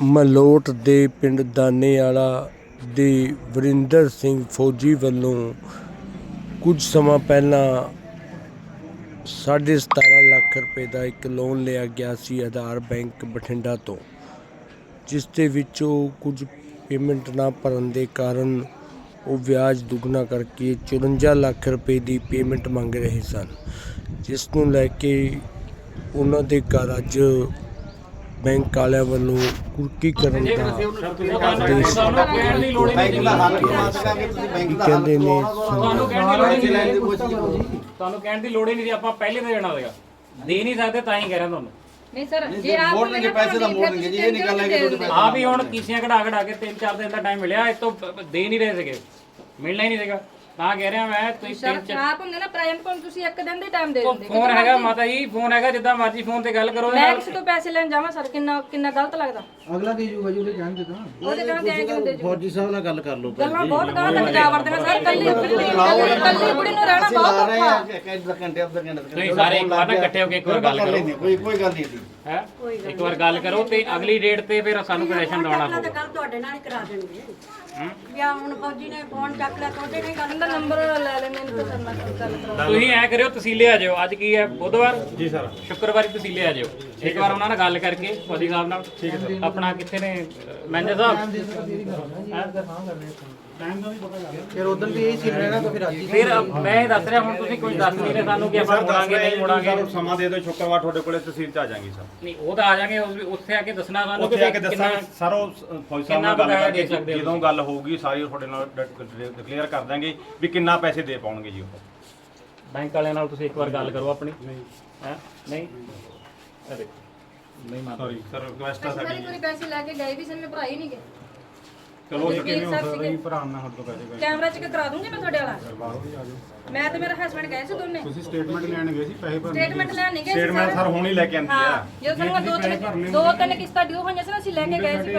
ਮਲੋਟ ਦੇ ਪਿੰਡ ਦਾਨੇਵਾਲਾ ਦੇ ਵਰਿੰਦਰ ਸਿੰਘ ਫੌਜੀ ਵੱਲੋਂ ਕੁਝ ਸਮਾਂ ਪਹਿਲਾਂ ਸਾਢੇ ਸਤਾਰਾਂ ਲੱਖ ਰੁਪਏ ਦਾ ਇੱਕ ਲੋਨ ਲਿਆ ਗਿਆ ਸੀ ਆਧਾਰ ਬੈਂਕ ਬਠਿੰਡਾ ਤੋਂ, ਜਿਸ ਦੇ ਵਿੱਚ ਉਹ ਕੁਝ ਪੇਮੈਂਟ ਨਾ ਭਰਨ ਦੇ ਕਾਰਨ ਉਹ ਵਿਆਜ ਦੁੱਗਣਾ ਕਰਕੇ 54 ਲੱਖ ਰੁਪਏ ਦੀ ਪੇਮੈਂਟ ਮੰਗ ਰਹੇ ਸਨ, ਜਿਸ ਨੂੰ ਲੈ ਕੇ ਉਹਨਾਂ ਦੇ ਘਰ ਅੱਜ ਬੈਂਕ ਵਾਲਿਆਂ ਵੱਲੋਂ ਕੁਰਕੀ ਕਰਨ ਦਾ ਆਦੇਸ਼ ਤੁਹਾਨੂੰ ਕਹਿਣ ਦੀ ਲੋੜ ਹੀ ਨਹੀਂ ਬੈਂਕ ਦਾ ਹੱਲ ਕਰਵਾ ਸਕਾਂਗੇ ਤੁਸੀਂ ਬੈਂਕ ਦਾ ਕਹਿੰਦੇ ਨੇ ਤੁਹਾਨੂੰ ਕਹਿਣ ਦੀ ਲੋੜ ਹੀ ਨਹੀਂ ਦੀ ਕੋਸ਼ਿਸ਼ ਕਰੋ ਜੀ ਤੁਹਾਨੂੰ ਕਹਿਣ ਦੀ ਲੋੜ ਹੀ ਨਹੀਂ ਸੀ ਆਪਾਂ ਪਹਿਲੇ ਤੇ ਦੇਣਾ ਹੋਵੇਗਾ ਦੇ ਨਹੀਂ ਸਕਦੇ ਤਾਂ ਹੀ ਕਹਿ ਰਿਹਾ ਤੁਹਾਨੂੰ। ਨਹੀਂ ਸਰ ਜੇ ਆਪ ਮੋੜਨਗੇ ਪੈਸੇ ਤਾਂ ਮੋੜਨਗੇ ਜੀ ਇਹ ਗੱਲ ਹੈ ਕਿ ਤੁਹਾਡੇ ਪੈਸੇ ਆਪ ਹੀ ਹੁਣ ਕੀਸੀਆਂ ਕਢਾ ਕਢਾ ਕੇ ਤਿੰਨ ਚਾਰ ਦਿਨ ਦਾ ਟਾਈਮ ਮਿਲਿਆ ਇਸ ਤੋਂ ਦੇ ਨਹੀਂ ਰਹੇ ਸੀਗੇ। ਮਿਲਣਾ ਹੀ ਨਹੀਂ ਸੀਗਾ। ਤਾਂ ਕਹਿ ਰਿਹਾ ਮੈਂ ਤੁਸੀਂ ਤਿੰਨ ਸਰ ਆਪ ਹੁੰਦੇ ਨਾ ਪ੍ਰਾਈਮ ਕੋਲ ਤੁਸੀਂ ਇੱਕ ਦਿਨ ਦੇ ਟਾਈਮ ਦੇ ਦਿੰਦੇ ਫੋਨ ਹੈਗਾ ਮਾਤਾ ਜੀ ਫੋਨ ਹੈਗਾ ਜਿੱਦਾਂ ਮਰਜ਼ੀ ਫੋਨ ਤੇ ਗੱਲ ਕਰੋ ਮੈਂ ਕਿਸੇ ਤੋਂ ਪੈਸੇ ਲੈਣ ਜਾਵਾਂ ਸਰ ਕਿੰਨਾ ਕਿੰਨਾ ਗਲਤ ਲੱਗਦਾ? ਅਗਲਾ ਦੇ ਜੂਗਾ ਜੀ ਉਹਦੇ ਜਾਣ ਦੇ ਤਾਂ। ਉਹਦੇ ਨਾਲ ਤੇ ਐਂ ਕਿਉਂ ਦੇ ਜੂ? ਫੌਜੀ ਸਾਹਿਬ ਨਾਲ ਗੱਲ ਕਰ ਲਓ ਗੱਲਾਂ ਬਹੁਤ ਗਾਂ ਤੱਕ ਜਾ ਵੜਦੇ ਨੇ ਸਰ ਕੱਲੀ ਕੱਲੀ ਕੱਲੀ ਕੁੜੀ ਨੂੰ ਰਹਿਣਾ ਬਹੁਤ ਔਖਾ। ਹਾਂ ਕਿ ਅੱਧਾ ਘੰਟੇ ਅੱਧਾ ਘੰਟੇ ਤੁਸੀਂ ਸਾਰੇ ਇੱਕ ਵਾਰ ਨਾ ਇਕੱਠੇ ਹੋ ਕੇ ਇੱਕ ਵਾਰ ਗੱਲ ਕਰ। ਕੋਈ ਕੋਈ ਗੱਲ ਨਹੀਂ ਜੀ। ਹੈ? ਇੱਕ ਵਾਰ ਗੱਲ ਕਰੋ ਤੇ ਅਗਲੀ ਡੇਟ ਤੇ ਫਿਰ ਸਾਨੂੰ ਕਨੈਕਸ਼ਨ ਦਿਵਾਉਣਾ ਤੇ ਪਊਗਾ। ਕੱਲ ਤੁਹਾਡੇ ਨਾਲ ਹੀ ਕਰਾ ਦੇਣਗੇ। ਜਾਂ ਹੁਣ ਫੌਜੀ ਨੇ ਫੋਨ ਚੱਕ ਲਿਆ ਤਾਂ ਉਹਦੇ ਨਾਲ ਹੀ ਗੱਲ ਦਾ ਨੰਬਰ ਲੈ ਲੈਣੇ ਨੇ ਤਾਂ ਸਰ ਨਾਲ ਗੱਲ ਕਰਾਓ ਤੁਸੀਂ ਐ ਕਰਿਓ ਤਸੀਲੇ ਆ ਜਾਓ ਅੱਜ ਕੀ ਹੈ? ਬੁੱਧਵਾਰ? ਜੀ ਸਰ। ਸ਼ੁੱਕਰਵਾਰੀ ਤਸੀਲੇ ਆ ਜਾਓ ਇੱਕ ਵਾਰ ਉਹਨਾਂ ਨਾਲ ਗੱਲ ਕਰਕੇ ਫੌਜੀ ਸਾਹਿਬ ਨਾਲ। ਠੀਕ ਹੈ ਸਰ। ਆਪਣਾ ਕਿੱਥੇ ਨੇ? ਮੈਨੇਜਰ ਸਾਹਿਬ? ਫਿਰ ਉਦੋਂ ਵੀ ਇਹ ਸੀ ਰਹਿਣਾ ਤਾਂ ਫਿਰ ਅੱਜ ਹੀ ਫਿਰ ਮੈਂ ਇਹ ਦੱਸ ਰਿਹਾ ਹੁਣ ਤੁਸੀਂ ਕੁਝ ਦੱਸ ਨਹੀਂ ਰਹੇ ਸਾਨੂੰ ਕਿ ਆਪਾਂ ਮੁੜਾਂਗੇ ਨਹੀਂ ਮੁੜਾਂਗੇ। ਸਾਨੂੰ ਸਮਾਂ ਦੇ ਦਿਓ ਸ਼ੁੱਕਰਵਾਰ ਤੁਹਾਡੇ ਕੋਲੇ ਤਹਿਸੀਲ ਚ ਆ ਜਾਾਂਗੇ ਸਰ। ਨਹੀਂ ਉਹ ਤਾਂ ਆ ਜਾਗੇ ਉੱਥੇ ਆ ਕੇ ਦੱਸਣਾ ਸਾਨੂੰ ਉੱਥੇ ਆ ਕੇ ਕਿੰਨਾ- ਦੱਸਾਂਗੇ। ਸਰ ਉਹ ਫੌਜੀ ਸਾਹਿਬ ਕਿੰਨਾ ਨਾਲ ਗੱਲ ਬਕਾਇਆ ਦੇ ਕਰਕੇ ਸਕਦੇ ਹੋ ਜਦੋਂ ਗੱਲ ਹੋਊਗੀ ਸਾਰੀ ਤੁਹਾਡੇ ਨਾਲ ਕਲੀਅਰ ਕਰ ਦਾਂਗੇ ਵੀ ਕਿੰਨਾ ਪੈਸੇ ਦੇ ਪਾਉਣਗੇ ਜੀ ਉਹ। ਬੈਂਕ ਵਾਲਿਆਂ ਨਾਲ ਤੁਸੀਂ ਇੱਕ ਵਾਰ ਗੱਲ ਕਰੋ ਆਪਣੀ। ਹੈ? ਨਹੀਂ? ਇਹ ਦੇਖੋ ਨਹੀਂ ਮਾਤਾ ਸੌਰੀ ਸਰ ਰਿਕੁਐਸਟ ਆ ਸਾਡੀ ਕੋਈ ਪੈਸੇ ਲੈ ਕੇ ਗਏ ਵੀ ਸੀ ਮੈਂ ਭਰਾ ਹੀ ਨਹੀਂ ਗਏ। ਚਲੋ ਕਿਵੇਂ ਹੋ ਸਕਦਾ ਜੀ ਭਰਾ ਨਾਲ ਹੱਥ ਤੋਂ ਪੈਸੇ ਕੈਮਰਾ ਚੈੱਕ ਕਰਾ ਦੂੰਗੀ ਮੈਂ ਤੁਹਾਡੇ ਵਾਲਾ। ਮੈਂ ਤੇ ਮੇਰਾ ਹਸਬੰਡ ਗਏ ਸੀ ਦੋਨੇ। ਤੁਸੀਂ ਸਟੇਟਮੈਂਟ ਲੈਣ ਗਏ ਸੀ ਪੈਸੇ ਭਰਨੇ ਸਟੇਟਮੈਂਟ ਲੈਣ ਨਹੀਂ ਗਏ ਸੀ ਸਟੇਟਮੈਂਟ ਸਰ। ਹੁਣ ਹੀ ਲੈ ਕੇ ਆਂਦੀ ਆ। ਜਦੋਂ ਸਾਨੂੰ ਦੋ ਤਿੰਨ ਦੋ ਤਿੰਨ ਕਿਸ਼ਤਾਂ ਡਿਊ ਹੋਈਆਂ ਸੀ ਨਾ ਅਸੀਂ ਲੈ ਕੇ ਗਏ ਸੀ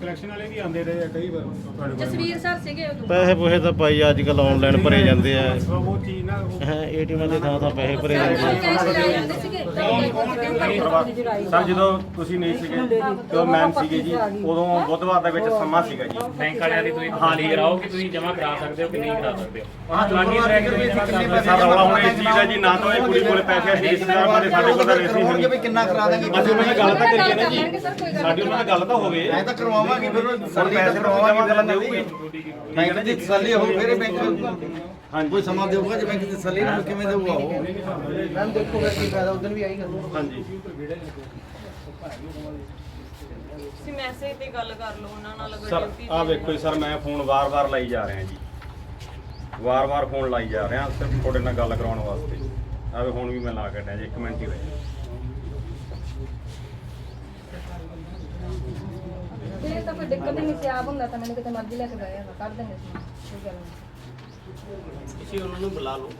ਕਲੈਕਸ਼ਨ ਵਾਲੇ ਵੀ ਆਉਂਦੇ ਰਹੇ ਆ ਕਈ ਵਾਰ। ਤੁਹਾਡੇ ਜਸਵੀਰ ਸਰ ਸੀਗੇ ਉਦੋਂ। ਪੈਸੇ ਪੋਹੇ ਤਾਂ ਭਾਈ ਅੱਜ ਕੱਲ ਆਨਲਾਈਨ ਭਰੇ ਜਾਂਦੇ ਆ। ਉਹ ਚੀਜ਼ ਨਾ ਹੈ ਏਟੀਐਮ ਦੇ ਥਾਂ ਥਾਂ ਪੈਸੇ ਭਰੇ ਜਾਂਦੇ ਸੀਗੇ? ਸਰ ਜਦੋਂ ਤੁਸੀਂ ਨਹੀਂ ਸੀਗੇ ਜਦੋਂ ਮੈਮ ਸੀਗੇ ਜੀ ਉਦੋਂ ਬੁੱਧਵਾਰ ਦਾ ਵਿੱਚ ਸਮਾਂ ਸੀਗਾ ਜੀ। ਬੈਂਕ ਵਾਲਿਆਂ ਦੀ ਤੁਸੀਂ ਤਸੱਲੀ ਕਰਾਓ ਕਿ ਤੁਸੀਂ ਜਮ੍ਹਾਂ ਕਰਾ ਸਕਦੇ ਹੋ ਕਿ ਨਹੀਂ ਕਰਾ ਸਕਦੇ ਹੋ? ਹਾਂ ਜਮ੍ਹਾਂ ਕਰ ਸਰ ਰੌਲਾ ਹੁਣ ਇਸ ਚੀਜ਼ ਦਾ ਜੀ ਨਾ ਤਾਂ ਇਹ ਕੁੜੀ ਕੋਲੇ ਪੈਸੇ ਹੈ ਰਿਸ਼ਤੇਦਾਰ ਬਾਰੇ ਸਾਡੇ ਕੋਲ ਤਾਂ ਰੇਸੀ ਕਰਵਾਉਣਗੇ ਨਹੀਂ। ਵੀ ਕਿੰਨਾ ਕਰਾ ਦਾਂਗੇ ਅਸੀਂ ਉਹਨਾਂ ਨਾਲ ਗੱਲ ਤਾਂ ਕਰੀਏ ਨਾ ਕਰਾਂਗੇ ਸਰ, ਕੋਈ ਜੀ ਗੱਲ ਸਾਡੀ ਉਹਨਾਂ ਨਾਲ ਗੱਲ ਤਾਂ ਹੋਵੇ। ਐ ਤਾਂ ਕਰਵਾਵਾਂਗੇ ਫਿਰ ਹੁਣ ਤਸੱਲੀ ਤਾਂ ਪੈਸੇ ਕਰਵਾਵਾਂਗੇ ਜਮ੍ਹਾਂ ਫਿਰ ਦੇਊਗੀ ਬੈਂਕ ਦੀ ਤਸੱਲੀ ਹੋਊ ਫਿਰ ਇਹ ਬੈਂਕ ਹਾਂਜੀ। ਕੋਈ ਸਮਾਂ ਦੇਊਗਾ ਜੇ ਬੈਂਕ ਦੀ ਤਸੱਲੀ ਨਾ ਹੋਊ, ਕਿਵੇਂ ਦੇਊਗਾ ਉਹ? ਮੈਮ ਦੇਖੋ ਫਿਰ ਕੀ ਫਾਇਦਾ ਉਦੋਂ ਵੀ ਆਈ ਗੱਲ। ਹਾਂਜੀ। ਤੁਸੀਂ ਮੈਸੇਜ ਤੇ ਗੱਲ ਕਰ ਲਓ ਉਹਨਾਂ ਨਾਲ ਅਗਰ ਸਰ ਡਿਊਟੀ ਆ ਵੇਖੋ ਜੀ ਸਰ ਮੈਂ ਫੋਨ ਵਾਰ-ਵਾਰ ਲਾਈ ਜਾ ਰਿਹਾ ਜੀ। ਵਾਰ-ਵਾਰ ਫੋਨ ਲਾਈ ਜਾ ਰਿਹਾ ਸਿਰਫ ਤੁਹਾਡੇ ਨਾਲ ਗੱਲ ਕਰਾਉਣ ਵਾਸਤੇ। ਆਵੇ ਹੁਣ ਵੀ ਮੈਂ ਲਾ ਕੇ ਜੀ ਇੱਕ ਮਿੰਟ ਹੀ ਹੋਇਆ। ਇਹ ਤਾਂ ਕੋਈ ਦਿੱਕਤ ਹੀ ਨਹੀਂ ਸੀ ਆਪ ਹੁੰਦਾ ਤਾਂ ਮੈਨੂੰ ਕਿਤੇ ਮਰਜ਼ੀ ਲੈ ਕੇ ਗਏ ਹਾਂ ਕੱਢ ਦਿੰਦੇ ਸੀ। ਕੋਈ ਗੱਲ ਨਹੀਂ। ਤੁਸੀਂ ਉਹਨਾਂ ਨੂੰ ਬੁਲਾ ਲਓ।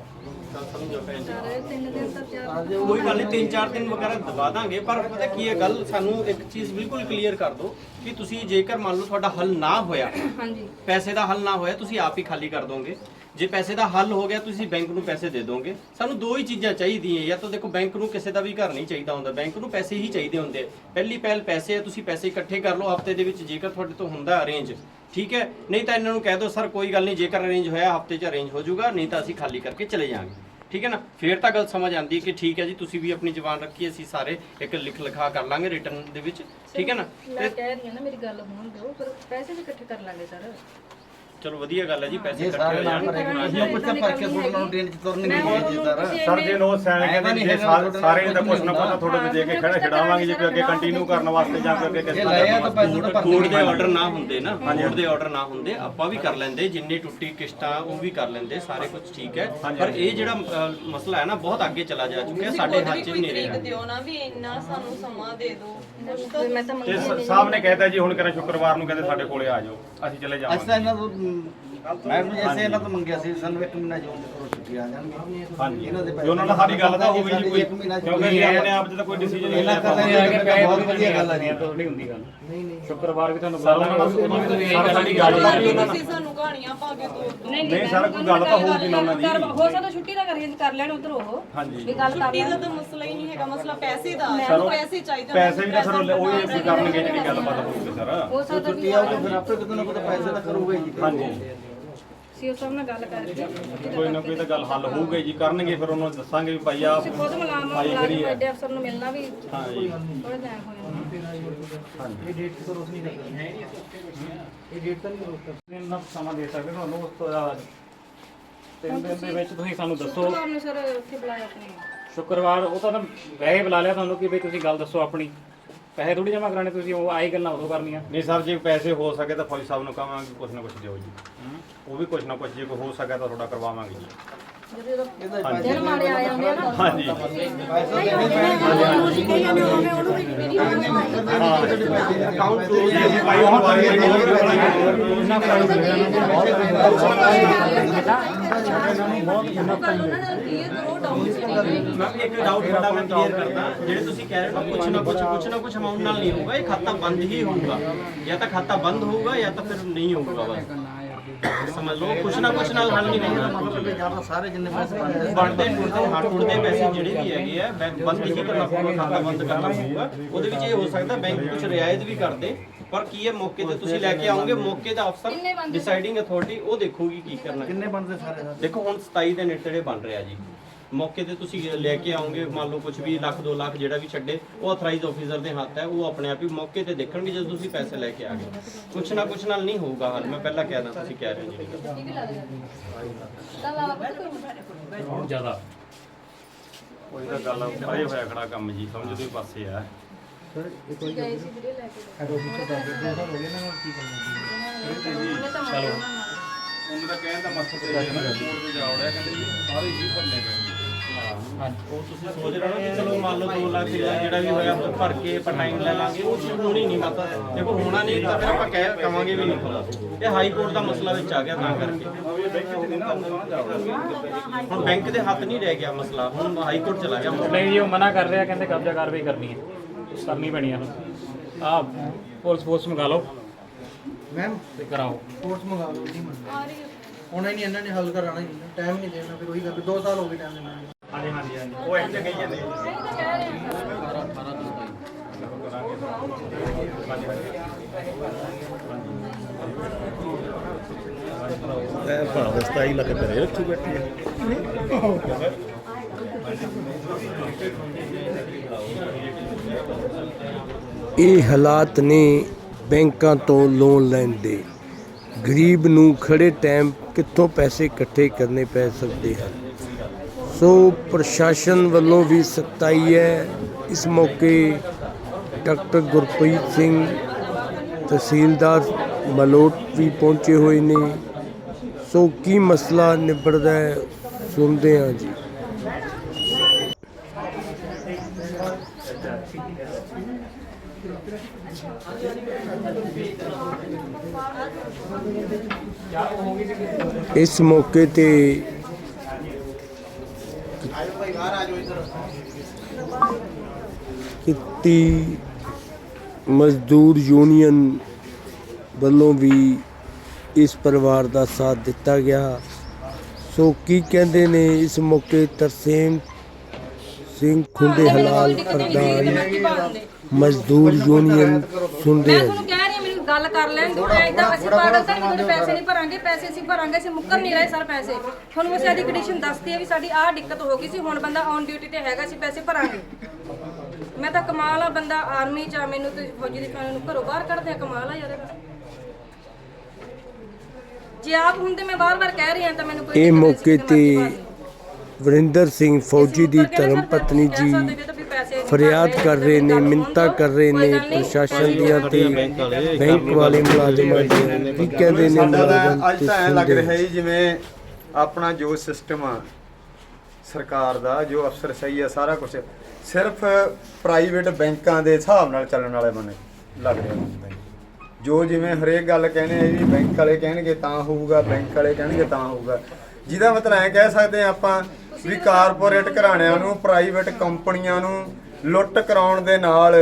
ਕੋਈ ਗੱਲ ਨਹੀਂ ਤਿੰਨ ਚਾਰ ਦਿਨ ਵਗੈਰਾ ਦਬਾ ਦਾਂਗੇ ਪਰ ਪਤਾ ਕੀ ਹੈ ਗੱਲ ਸਾਨੂੰ ਇੱਕ ਚੀਜ਼ ਬਿਲਕੁਲ ਕਲੀਅਰ ਕਰ ਦਿਓ ਕਿ ਤੁਸੀਂ ਜੇਕਰ ਮੰਨ ਲਓ ਤੁਹਾਡਾ ਹੱਲ ਨਾ ਹੋਇਆ ਹਾਂਜੀ। ਪੈਸੇ ਦਾ ਹੱਲ ਨਾ ਹੋਇਆ ਤੁਸੀਂ ਆਪ ਹੀ ਖਾਲੀ ਕਰ ਦੋਗੇ। ਜੇ ਪੈਸੇ ਦਾ ਹੱਲ ਹੋ ਗਿਆ ਤੁਸੀਂ ਬੈਂਕ ਨੂੰ ਪੈਸੇ ਦੇ ਦੋਗੇ। ਸਾਨੂੰ ਦੋ ਹੀ ਚੀਜ਼ਾਂ ਚਾਹੀਦੀਆਂ ਜਾਂ ਤਾਂ ਦੇਖੋ ਬੈਂਕ ਨੂੰ ਕਿਸੇ ਦਾ ਵੀ ਘਰ ਨਹੀਂ ਚਾਹੀਦਾ ਹੁੰਦਾ ਬੈਂਕ ਨੂੰ ਪੈਸੇ ਹੀ ਚਾਹੀਦੇ ਹੁੰਦੇ। ਪਹਿਲੀ ਪਹਿਲ ਪੈਸੇ ਆ ਤੁਸੀਂ ਪੈਸੇ ਇਕੱਠੇ ਕਰ ਲਓ ਹਫ਼ਤੇ ਦੇ ਵਿੱਚ ਜੇਕਰ ਤੁਹਾਡੇ ਤੋਂ ਹੁੰਦਾ ਅਰੇਂਜ ਠੀਕ ਹੈ? ਨਹੀਂ ਤਾਂ ਇਹਨਾਂ ਨੂੰ ਕਹਿ ਦਿਓ, ਸਰ, ਕੋਈ ਗੱਲ ਨਹੀਂ, ਜੇਕਰ ਅਰੇਂਜ ਹੋਇਆ, ਹਫ਼ਤੇ 'ਚ ਅਰੇਂਜ ਹੋ ਜਾਊਗਾ, ਨਹੀਂ ਤਾਂ ਅਸੀਂ ਖਾਲੀ ਕਰਕੇ ਚਲੇ ਜਾਵਾਂਗੇ। ਠੀਕ ਹੈ ਨਾ? ਫੇਰ ਤਾਂ ਗੱਲ ਸਮਝ ਆਉਂਦੀ ਹੈ ਕਿ ਠੀਕ ਹੈ ਜੀ, ਤੁਸੀਂ ਵੀ ਆਪਣੀ ਜ਼ੁਬਾਨ ਰੱਖੀ, ਅਸੀਂ ਸਾਰੇ ਇੱਕ ਲਿਖ ਲਿਖਾ ਕਰ ਲਾਂਗੇ ਰਿਟਰਨ ਦੇ ਵਿੱਚ। ਠੀਕ ਹੈ ਨਾ? ਮੈਂ ਕਹਿ ਰਹੀ ਹਾਂ ਨਾ, ਮੇਰੀ ਗੱਲ ਹੋਣ ਦਿਓ, ਪਰ ਪੈਸੇ ਵੀ ਇਕੱਠੇ ਕਰ ਲਾਂਗੇ, ਸਰ। ਚਲੋ ਵਧੀਆ ਗੱਲ ਹੈ ਜੀ ਪੈਸੇ ਜੇ ਇਕੱਠੇ ਸਾਰੇ ਹੋ ਨਾਲ ਜਾਣਗੇ ਭਰੇਗੇ ਅਸੀਂ ਕੁਝ ਤਾਂ ਭਰ ਕੇ ਬੋਲਣ ਨੂੰ ਟ੍ਰੇਨ ਚ ਤੁਰਨ ਨਹੀਂ ਜੀ ਸਰ। ਸਰ ਜੇ ਨੋ ਸੈਨ ਕਹਿੰਦੇ ਜੇ ਸਾਰੇ ਦਾ ਕੁਛ ਨਾ ਕੁਛ ਤੁਹਾਡੇ ਤੇ ਦੇ ਕੇ ਖੜਾ ਛਡਾਵਾਂਗੇ ਜੇ ਕੋਈ ਅੱਗੇ ਕੰਟੀਨਿਊ ਕਰਨ ਵਾਸਤੇ ਜਾਂ ਕੋਈ ਅੱਗੇ ਕਿਸ ਇਹ ਤਰ੍ਹਾਂ ਲਏ ਆ ਤਾਂ ਪੈਸੇ ਕੋਰਟ ਦੇ ਆਰਡਰ ਨਾ ਹੁੰਦੇ ਨਾ। ਕੋਰਟ ਦੇ ਆਰਡਰ ਨਾ ਹੁੰਦੇ ਆਪਾਂ ਵੀ ਕਰ ਲੈਂਦੇ ਜਿੰਨੀ ਟੁੱਟੀ ਕਿਸ਼ਤਾਂ ਉਹ ਵੀ ਕਰ ਲੈਂਦੇ ਸਾਰੇ ਕੁਝ ਠੀਕ ਹੈ। ਪਰ ਇਹ ਜਿਹੜਾ ਅ, ਮਸਲਾ ਹੈ ਨਾ ਬਹੁਤ ਅੱਗੇ ਚਲਾ ਜਾ ਚੁੱਕਿਆ ਸਾਡੇ ਹੱਥ 'ਚ ਨਹੀਂ ਤਰੀਕ ਰਿਹਾ। ਦਿਓ ਨਾ ਵੀ ਇੰਨਾ ਸਾਨੂੰ ਸਮਾਂ ਦੇ ਦਿਓ। ਮੈਂ ਤਾਂ ਤੇ ਮੰਗੀ ਸ- ਸਾਹਿਬ ਨੇ ਕਹਿਤਾ ਜੀ ਹੁਣ ਕਰਾਂ ਸ਼ੁੱਕਰਵਾਰ ਨੂੰ ਕਹਿੰਦੇ ਸਾਡੇ ਕੋਲੇ ਆ ਜਾਓ ਅਸੀਂ ਚਲੇ ਅਸੀਂ ਜਾਵਾਂਗੇ। ਇਹਨਾਂ ਤੋਂ ਮੈਂ ਵੀ ਜੈਸੇ ਇਹਨਾਂ ਤੋਂ ਮੰਗਿਆ ਸੀ ਸਾਨੂੰ ਇੱਕ ਮਹੀਨਾ ਜੋਨ ਦੇ ਕਰੋ ਕਰਕੇ ਆ ਜਾਣਗੇ। ਹਾਂਜੀ। ਇਹਨਾਂ ਦੇ ਵੀ ਉਹਨਾਂ ਨਾਲ ਸਾਡੀ ਗੱਲ ਤਾਂ ਹੋ ਗਈ ਜੀ ਕੋਈ। ਇੱਕ ਮਹੀਨਾ ਚ ਕਿਉਂਕਿ ਅਸੀਂ ਆਪਣੇ ਆਪ 'ਚ ਤਾਂ ਕੋਈ ਡਿਸੀਜਨ ਨਹੀਂ ਇਹਨਾਂ ਲੈ ਕਰ ਪਾਉਂਦੇ। ਲੈਂਦੇ ਇਹ ਆ ਕਿ ਪੈਸੇ ਬਹੁਤ ਵੀ ਵਧੀਆ ਗੱਲ ਆ ਨਹੀਂ ਜੀ ਥੋੜੀ ਹੁੰਦੀ ਗੱਲ। ਨਹੀਂ ਨਹੀਂ। ਸ਼ੁੱਕਰਵਾਰ ਵੀ ਤੁਹਾਨੂੰ ਸਰ, ਬੁਲਾ ਉਹਨਾਂ ਲਾਂਗੇ ਨਾਲ ਉਦੋਂ ਵੀ ਤੁਸੀਂ ਇਹੀ ਸਰ, ਗੱਲ ਸਾਡੀ ਗੱਲ ਕਰ ਤਾਂ ਤੁਸੀਂ ਸਾਨੂੰ ਕਹਾਣੀਆਂ ਪਾ ਕੇ ਤੋੜ ਦੋ। ਨਹੀਂ ਨਹੀਂ ਸਰ, ਕੋਈ ਗੱਲ ਤਾਂ ਹੋਊਗੀ ਨਾ ਉਹਨਾਂ ਦੀ। ਹੋ ਸਕਦਾ ਛੁੱਟੀ ਦਾ ਕਰੀਏ ਕਰ ਲੈਣ ਉਧਰ ਉਹ। ਹਾਂਜੀ। ਵੀ ਗੱਲ ਕਰ ਛੁੱਟੀ ਦਾ ਲੈਣ। ਤਾਂ ਮਸਲਾ ਹੀ ਨਹੀਂ ਹੈਗਾ ਮਸਲਾ ਪੈਸੇ ਦਾ। ਸਰ, ਉਹ ਪੈਸੇ ਚਾਹੀਦੇ ਪੈਸੇ ਵੀ ਤਾਂ ਸਰ ਉਹ ਹੀ ਅਸੀਂ ਕਰਨਗੇ ਜਿਹੜੀ ਗੱਲਬਾਤ ਹੋਊਗੀ ਸਰ। ਹੋ ਸਕਦਾ ਛੁੱਟੀ ਆਊਗੀ ਫਿਰ ਆਪੇ ਕਿਤੇ ਨਾ ਕਿਤੇ ਪੈਸੇ ਤਾਂ ਕਰੂਗਾ ਹੀ। ਹਾਂਜੀ। ਸੀਓ ਸਾਹਿਬ ਨਾਲ ਗੱਲ ਕਰਕੇ ਕੋਈ ਨਾ ਕੋਈ ਤਾਂ ਗੱਲ ਹੱਲ ਹੋਊਗੀ ਜੀ ਕਰਨਗੇ ਫਿਰ ਉਹਨਾਂ ਨੂੰ ਦੱਸਾਂਗੇ ਵੀ ਭਾਈ ਆ ਤੁਸੀਂ ਖੁਦ ਮੁਲਾਜ਼ਮ ਹੈ। ਵੱਡੇ ਅਫਸਰ ਨੂੰ ਮਿਲਣਾ ਵੀ ਹਾਂ ਜੀ। ਥੋੜਾ ਟਾਈਮ ਹੋ ਜਾਣਾ ਇਹ ਡੇਟ ਤੋਂ ਰੋਕ ਨਹੀਂ ਕਰਦਾ ਇਹ ਡੇਟ ਤਾਂ ਨਹੀਂ ਰੋਕ ਕਰਦਾ ਇੰਨਾ ਸਮਾਂ ਦੇ ਸਕਦੇ ਤੁਹਾਨੂੰ ਉਸ ਤੋਂ ਬਾਅਦ ਤਿੰਨ ਦਿਨ ਦੇ ਵਿੱਚ ਤੁਸੀਂ ਸਾਨੂੰ ਦੱਸੋ। ਸ਼ੁੱਕਰਵਾਰ ਨੂੰ ਸਰ ਉੱਥੇ ਬੁਲਾਇਆ ਆਪਣੇ ਸ਼ੁੱਕਰਵਾਰ ਉਹ ਤਾਂ ਨਾ ਵੈਸੇ ਬੁਲਾ ਲਿਆ ਤੁਹਾਨੂੰ ਕਿ ਵੀ ਤੁਸੀਂ ਗੱਲ ਦੱਸੋ ਆਪਣੀ। ਪੈਸੇ ਥੋੜੀ ਜਮ੍ਹਾਂ ਕਰਾਣੇ ਤੁਸੀਂ ਉਹ ਆਈ ਗੱਲਾਂ ਉਦੋਂ ਕਰਨੀਆਂ। ਨਹੀਂ ਸਰ ਜੇ ਪੈਸੇ ਹੋ ਸਕੇ ਤਾਂ ਫੌਜੀ ਸਾਹਿਬ ਨੂੰ ਕਹਾਂਗੇ ਕੁਛ ਨਾ ਕੁਛ ਦਿਓ ਜੀ। ਉਹ ਵੀ ਕੁਛ ਨਾ ਕੁਛ ਜੇ ਕੋਈ ਹੋ ਸਕੇ ਤਾਂ ਤੁਹਾਡਾ ਕਰਵਾਵਾਂਗੇ ਜੀ। ਦਿਨ ਮਾੜੇ ਆ ਜਾਂਦੇ ਆ ਨਾ। ਹਾਂਜੀ। ਅਕਾਊਂਟ ਭਾਈ ਹੁਣ ਵਾਰੀ ਉਹਨਾਂ ਨਾਲ ਕਲੀਅਰ ਕਰੋ ਡਾਊਨ ਸੀਟਿੰਗ ਮੈਂ ਇੱਕ ਡਾਊਟ ਤੁਹਾਡਾ ਮੈਂ ਕਲੀਅਰ ਕਰਦਾ ਜਿਹੜੇ ਤੁਸੀਂ ਕਹਿ ਰਹੇ ਹੋ ਕੁਛ ਨਾ ਕੁਛ ਕੁਛ ਨਾ ਕੁਛ ਅਮਾਉਂਟ ਨਾਲ ਨਹੀਂ ਹੋਊਗਾ ਇਹ ਖਾਤਾ ਬੰਦ ਹੀ ਹੋਊਗਾ ਜਾਂ ਤਾਂ ਖਾਤਾ ਬੰਦ ਹੋਊਗਾ ਜਾਂ ਤਾਂ ਫਿਰ ਨਹੀਂ ਹੋਊਗਾ ਬਸ। ਸਮਝ ਲਓ ਕੁਛ ਨਾ ਕੁਛ ਨਾਲ ਹੱਲ ਨਹੀਂ ਹੋਊਗਾ ਮਤਲਬ ਇਹ ਗੱਲ ਸਾਰੇ ਜਿੰਨੇ ਪੈਸੇ ਬਣਦੇ ਬਣਦੇ ਟੁੱਟਦੇ ਹਾਂ ਟੁੱਟਦੇ ਪੈਸੇ ਜਿਹੜੇ ਵੀ ਹੈਗੇ ਆ ਬੈਂਕ ਬੰਦ ਹੀ ਕਰਨਾ ਪਊਗਾ ਖਾਤਾ ਬੰਦ ਕਰਨਾ ਪਊਗਾ। ਉਹਦੇ ਵਿੱਚ ਇਹ ਹੋ ਸਕਦਾ ਬੈਂਕ ਕੁਝ ਰਿਆਇਤ ਵੀ ਕਰਦੇ ਪਰ ਕੀ ਹੈ ਮੌਕੇ ਤੇ ਤੁਸੀਂ ਲੈ ਕੇ ਆਓਗੇ ਮੌਕੇ ਦਾ ਕਿੰਨੇ ਅਫਸਰ ਬੰਦੇ? ਡਿਸਾਈਡਿੰਗ ਅਥਾਰਟੀ ਉਹ ਦੇਖੂਗੀ ਕੀ ਕਰਨਾ। ਕਿੰਨੇ ਬਣਦੇ ਸਾਰੇ ਦਾ ਦੇਖੋ ਹੁਣ 27 ਦੇ ਨੇੜੇ ਬਣ ਰਿਹਾ ਜੀ। ਮੌਕੇ ਤੇ ਤੁਸੀਂ ਲੈ ਕੇ ਆਓਗੇ ਮੰਨ ਲਓ ਕੁਝ ਵੀ ਲੱਖ 2 ਲੱਖ ਜਿਹੜਾ ਵੀ ਛੱਡੇ ਉਹ ਅਥਰਾਈਜ਼ ਆਫੀਸਰ ਦੇ ਹੱਥ ਹੈ ਉਹ ਆਪਣੇ ਆਪ ਹੀ ਮੌਕੇ ਤੇ ਦੇਖਣਗੇ ਜਦੋਂ ਤੁਸੀਂ ਪੈਸੇ ਲੈ ਕੇ ਆ ਗਏ। ਕੁਛ ਨਾ ਕੁਛ ਨਾਲ ਨਹੀਂ ਹੋਊਗਾ ਹੱਲ ਮੈਂ ਪਹਿਲਾਂ ਕਹਿਣਾ ਤੁਸੀਂ ਕਹਿ ਰਹੇ ਹੋ ਜਿਹੜੀ ਗੱਲ। ਠੀਕ ਲੱਗਦਾ ਤਾਂ ਲਾ ਪਤਾ ਕੋਈ ਬਹੁਤ ਜ਼ਿਆਦਾ। ਕੋਈ ਤਾਂ ਗੱਲ ਪਰੇ ਹੋਇਆ ਖੜਾ ਕੰਮ ਜੀ ਸਮਝੋ ਵੀ ਪਾਸੇ ਆ। ਗਏ ਸੀ ਵੀਡੀਓ ਲੈ ਕੇ ਹੈਡ ਆਫਿਸ ਤੋਂ ਕਰਦੇ ਦੋ ਸਾਲ ਹੋ ਗਏ ਨਾ ਹੁਣ ਕੀ ਕਰਨਾ ਉਹਨੇ ਤਾਂ ਚਲੋ। ਉਹਨਾਂ ਦਾ ਕਹਿਣ ਦਾ ਮਕਸਦ ਇਹ ਹੈ ਨਾ ਕੋਰਟ ਦੇ ਜਾਵੜਿਆ ਕਹਿੰਦੇ ਜੀ ਸਾਰੇ ਹੀ ਭਰਨੇ ਪੈਣਗੇ ਉਹ ਤੁਸੀਂ ਸੋਚ ਰਹੇ ਹੋ ਕਿ ਚਲੋ ਮੰਨ ਲਓ 2 ਲੱਖ ਜਾਂ ਜਿਹੜਾ ਵੀ ਹੋਇਆ ਉਹ ਭਰ ਕੇ ਆਪਾਂ ਟਾਈਮ ਲੈ ਲਾਂਗੇ ਉਹ ਚੀਜ਼ ਹੋਣੀ ਨਹੀਂ ਮਾਤਾ ਦੇਖੋ ਹੋਣਾ ਨਹੀਂ ਤਾਂ ਫਿਰ ਆਪਾਂ ਕਹਿ ਕਵਾਂਗੇ ਵੀ ਨਹੀਂ। ਹੋਣਾ ਇਹ ਹਾਈ ਕੋਰਟ ਦਾ ਮਸਲਾ ਵਿੱਚ ਆ ਗਿਆ ਤਾਂ ਕਰਕੇ। ਹੁਣ ਬੈਂਕ ਦੇ ਹੱਥ ਨਹੀਂ ਰਹਿ ਗਿਆ ਮਸਲਾ। ਹੁਣ ਹਾਈ ਕੋਰਟ ਚਲਾ ਗਿਆ ਮਸਲਾ। ਨਹੀਂ ਜੀ ਉਹ ਮਨਾ ਕਰ ਰਿਹਾ ਕਹਿੰਦੇ ਕਬਜ਼ਾ ਕਾਰਵਾਈ ਕਰਨੀ ਹੈ। ਕਰਨੀ ਪੈਣੀ ਹੈ ਆ ਪੁਲਿਸ ਫੋਰਸ ਮੰਗਾ ਲਓ। ਮੈਮ ਤੇ ਕਰਾਓ। ਸਪੋਰਟਸ ਮੰਗਾ ਲਓ ਨਹੀਂ ਮੰਨਦੇ। ਹੁਣ ਹੀ ਨਹੀਂ ਇਹਨਾਂ ਨੇ ਹੱਲ ਕਰਾਣਾ ਹੀ ਨਹੀਂ ਟਾਈਮ ਨਹੀਂ ਦੇਣਾ ਫਿਰ ਉਹੀ ਗੱਲ। ਦੋ ਸਾਲ ਹੋ ਗਏ ਟਾਈਮ ਦੇਣਾ ਹਾਂਜੀ ਹਾਂਜੀ ਹਾਂਜੀ। ਉਹ ਇੱਥੇ ਗਈ ਜਾਂਦੇ ਇਹ ਭਾਵੇਂ 27 ਲੱਖ ਘਰੇ ਰੱਖੀ ਬੈਠੀ ਹੈ। ਇਹ ਹਾਲਾਤ ਨੇ ਬੈਂਕਾਂ ਤੋਂ ਲੋਨ ਲੈਣ ਦੇ। ਗਰੀਬ ਨੂੰ ਖੜੇ ਟਾਈਮ ਕਿੱਥੋਂ ਪੈਸੇ ਇਕੱਠੇ ਕਰਨੇ ਪੈ ਸਕਦੇ ਹਨ? ਸੋ ਪ੍ਰਸ਼ਾਸਨ ਵੱਲੋਂ ਵੀ ਸਖਤਾਈ ਹੈ। ਇਸ ਮੌਕੇ ਡਾਕਟਰ ਗੁਰਪ੍ਰੀਤ ਸਿੰਘ ਤਹਿਸੀਲਦਾਰ ਮਲੋਟ ਵੀ ਪਹੁੰਚੇ ਹੋਏ ਨੇ। ਸੋ ਕੀ ਮਸਲਾ ਨਿਬੜਦਾ ਹੈ, ਸੁਣਦੇ ਹਾਂ ਜੀ। ਇਸ ਮੌਕੇ ਤੇ ਕਿੱਤੀ ਮਜ਼ਦੂਰ ਯੂਨੀਅਨ ਵੱਲੋਂ ਵੀ ਇਸ ਪਰਿਵਾਰ ਦਾ ਸਾਥ ਦਿੱਤਾ ਗਿਆ। ਸੋ ਕੀ ਕਹਿੰਦੇ ਨੇ ਇਸ ਮੌਕੇ ਤਰਸੇਮ ਸਿੰਘ ਖੁੰਡੇ ਹਲਾਲ ਪ੍ਰਧਾਨ ਮਜ਼ਦੂਰ ਯੂਨੀਅਨ ਸੁਣਦੇ ਮੈਂ ਹਾਂ ਤੁਹਾਨੂੰ ਕਹਿ ਰਹੀ ਹਾਂ ਮੈਨੂੰ ਗੱਲ ਕਰ ਲੈਣ ਦਿਓ। ਐਦਾਂ ਅਸੀਂ ਪਾਗਲ ਤਾਂ ਨਹੀਂ ਪੈਸੇ ਨਹੀਂ ਭਰਾਂਗੇ ਪੈਸੇ ਅਸੀਂ ਭਰਾਂਗੇ ਅਸੀਂ ਮੁੱਕਰ ਨਹੀਂ ਰਹੇ ਸਰ ਪੈਸੇ। ਤੁਹਾਨੂੰ ਅਸੀਂ ਆਦੀ ਕੰਡੀਸ਼ਨ ਦੱਸਤੀ ਹੈ ਵੀ ਸਾਡੀ ਆਹ ਦਿੱਕਤ ਹੋ ਗਈ ਸੀ ਹੁਣ ਬੰਦਾ ਔਨ ਡਿਊਟੀ ਤੇ ਹੈਗਾ ਅਸੀਂ ਪੈਸੇ ਭਰਾਂਗੇ। ਮੈਂ ਤਾਂ ਕਮਾਲ ਆ ਬੰਦਾ ਆਰਮੀ ਚ ਆ ਮੈਨੂੰ ਤੇ ਫੌਜੀ ਦੀ ਫੈਨ ਨੂੰ ਘਰੋਂ ਬਾਹਰ ਕੱਢਦੇ ਆ ਕਮਾਲ ਆ ਯਾਰ। ਜੇ ਆਪ ਹੁੰਦੇ ਮੈਂ ਬਾਰ-ਬਾਰ ਕਹਿ ਰਹੀ ਹਾਂ ਤਾਂ ਮੈਨੂੰ ਕੋਈ ਇਹ ਮੌਕੇ ਤੇ। ਵਰਿੰਦਰ ਸਿੰਘ ਫੌਜੀ ਦੀ ਧਰਮ ਪਤਨੀ ਜੀ ਫਰਿਆਦ ਕਰ ਰਹੇ ਨੇ ਮਿੰਤਾ ਕਰ ਰਹੇ ਨੇ ਪ੍ਰਸ਼ਾਸਨ ਦੀਆਂ ਤੇ ਬੈਂਕ ਵਾਲੇ ਮੁਲਾਜ਼ਮਾਂ ਦੀਆਂ ਕੀ ਕਹਿੰਦੇ ਨੇ ਮੁਲਾਜ਼ਮ ਅੱਜ ਤੇ ਤਾਂ ਐ ਲੱਗ ਸੁਣਦੇ ਰਿਹਾ ਜੀ ਜਿਵੇਂ ਆਪਣਾ ਜੋ ਸਿਸਟਮ ਆ ਸਰਕਾਰ ਦਾ ਜੋ ਅਫਸਰ ਸਹੀ ਆ ਸਾਰਾ ਕੁਝ ਸਿਰਫ ਪ੍ਰਾਈਵੇਟ ਬੈਂਕਾਂ ਦੇ ਹਿਸਾਬ ਨਾਲ ਚੱਲਣ ਵਾਲੇ ਬਣੇ ਲੱਗ ਰਿਹਾ ਹੁੰਦਾ ਜੋ ਜਿਵੇਂ ਹਰੇਕ ਗੱਲ ਕਹਿੰਦੇ ਆ ਜੀ, ਬੈਂਕ ਵਾਲੇ ਕਹਿਣਗੇ ਤਾਂ ਹੋਊਗਾ, ਬੈਂਕ ਵਾਲੇ ਕਹਿਣਗੇ ਤਾਂ ਹੋਊਗਾ। ਜਿਹਦਾ ਮਤਲਬ ਐ ਕਹਿ ਸਕਦੇ ਆ ਆਪਾਂ ਵੀ ਕਾਰਪੋਰੇਟ ਘਰਾਣਿਆਂ ਨੂੰ ਪ੍ਰਾਈਵੇਟ ਕੰਪਨੀਆਂ ਨੂੰ ਲੁੱਟ ਕਰਾਉਣ ਦੇ ਨਾਲ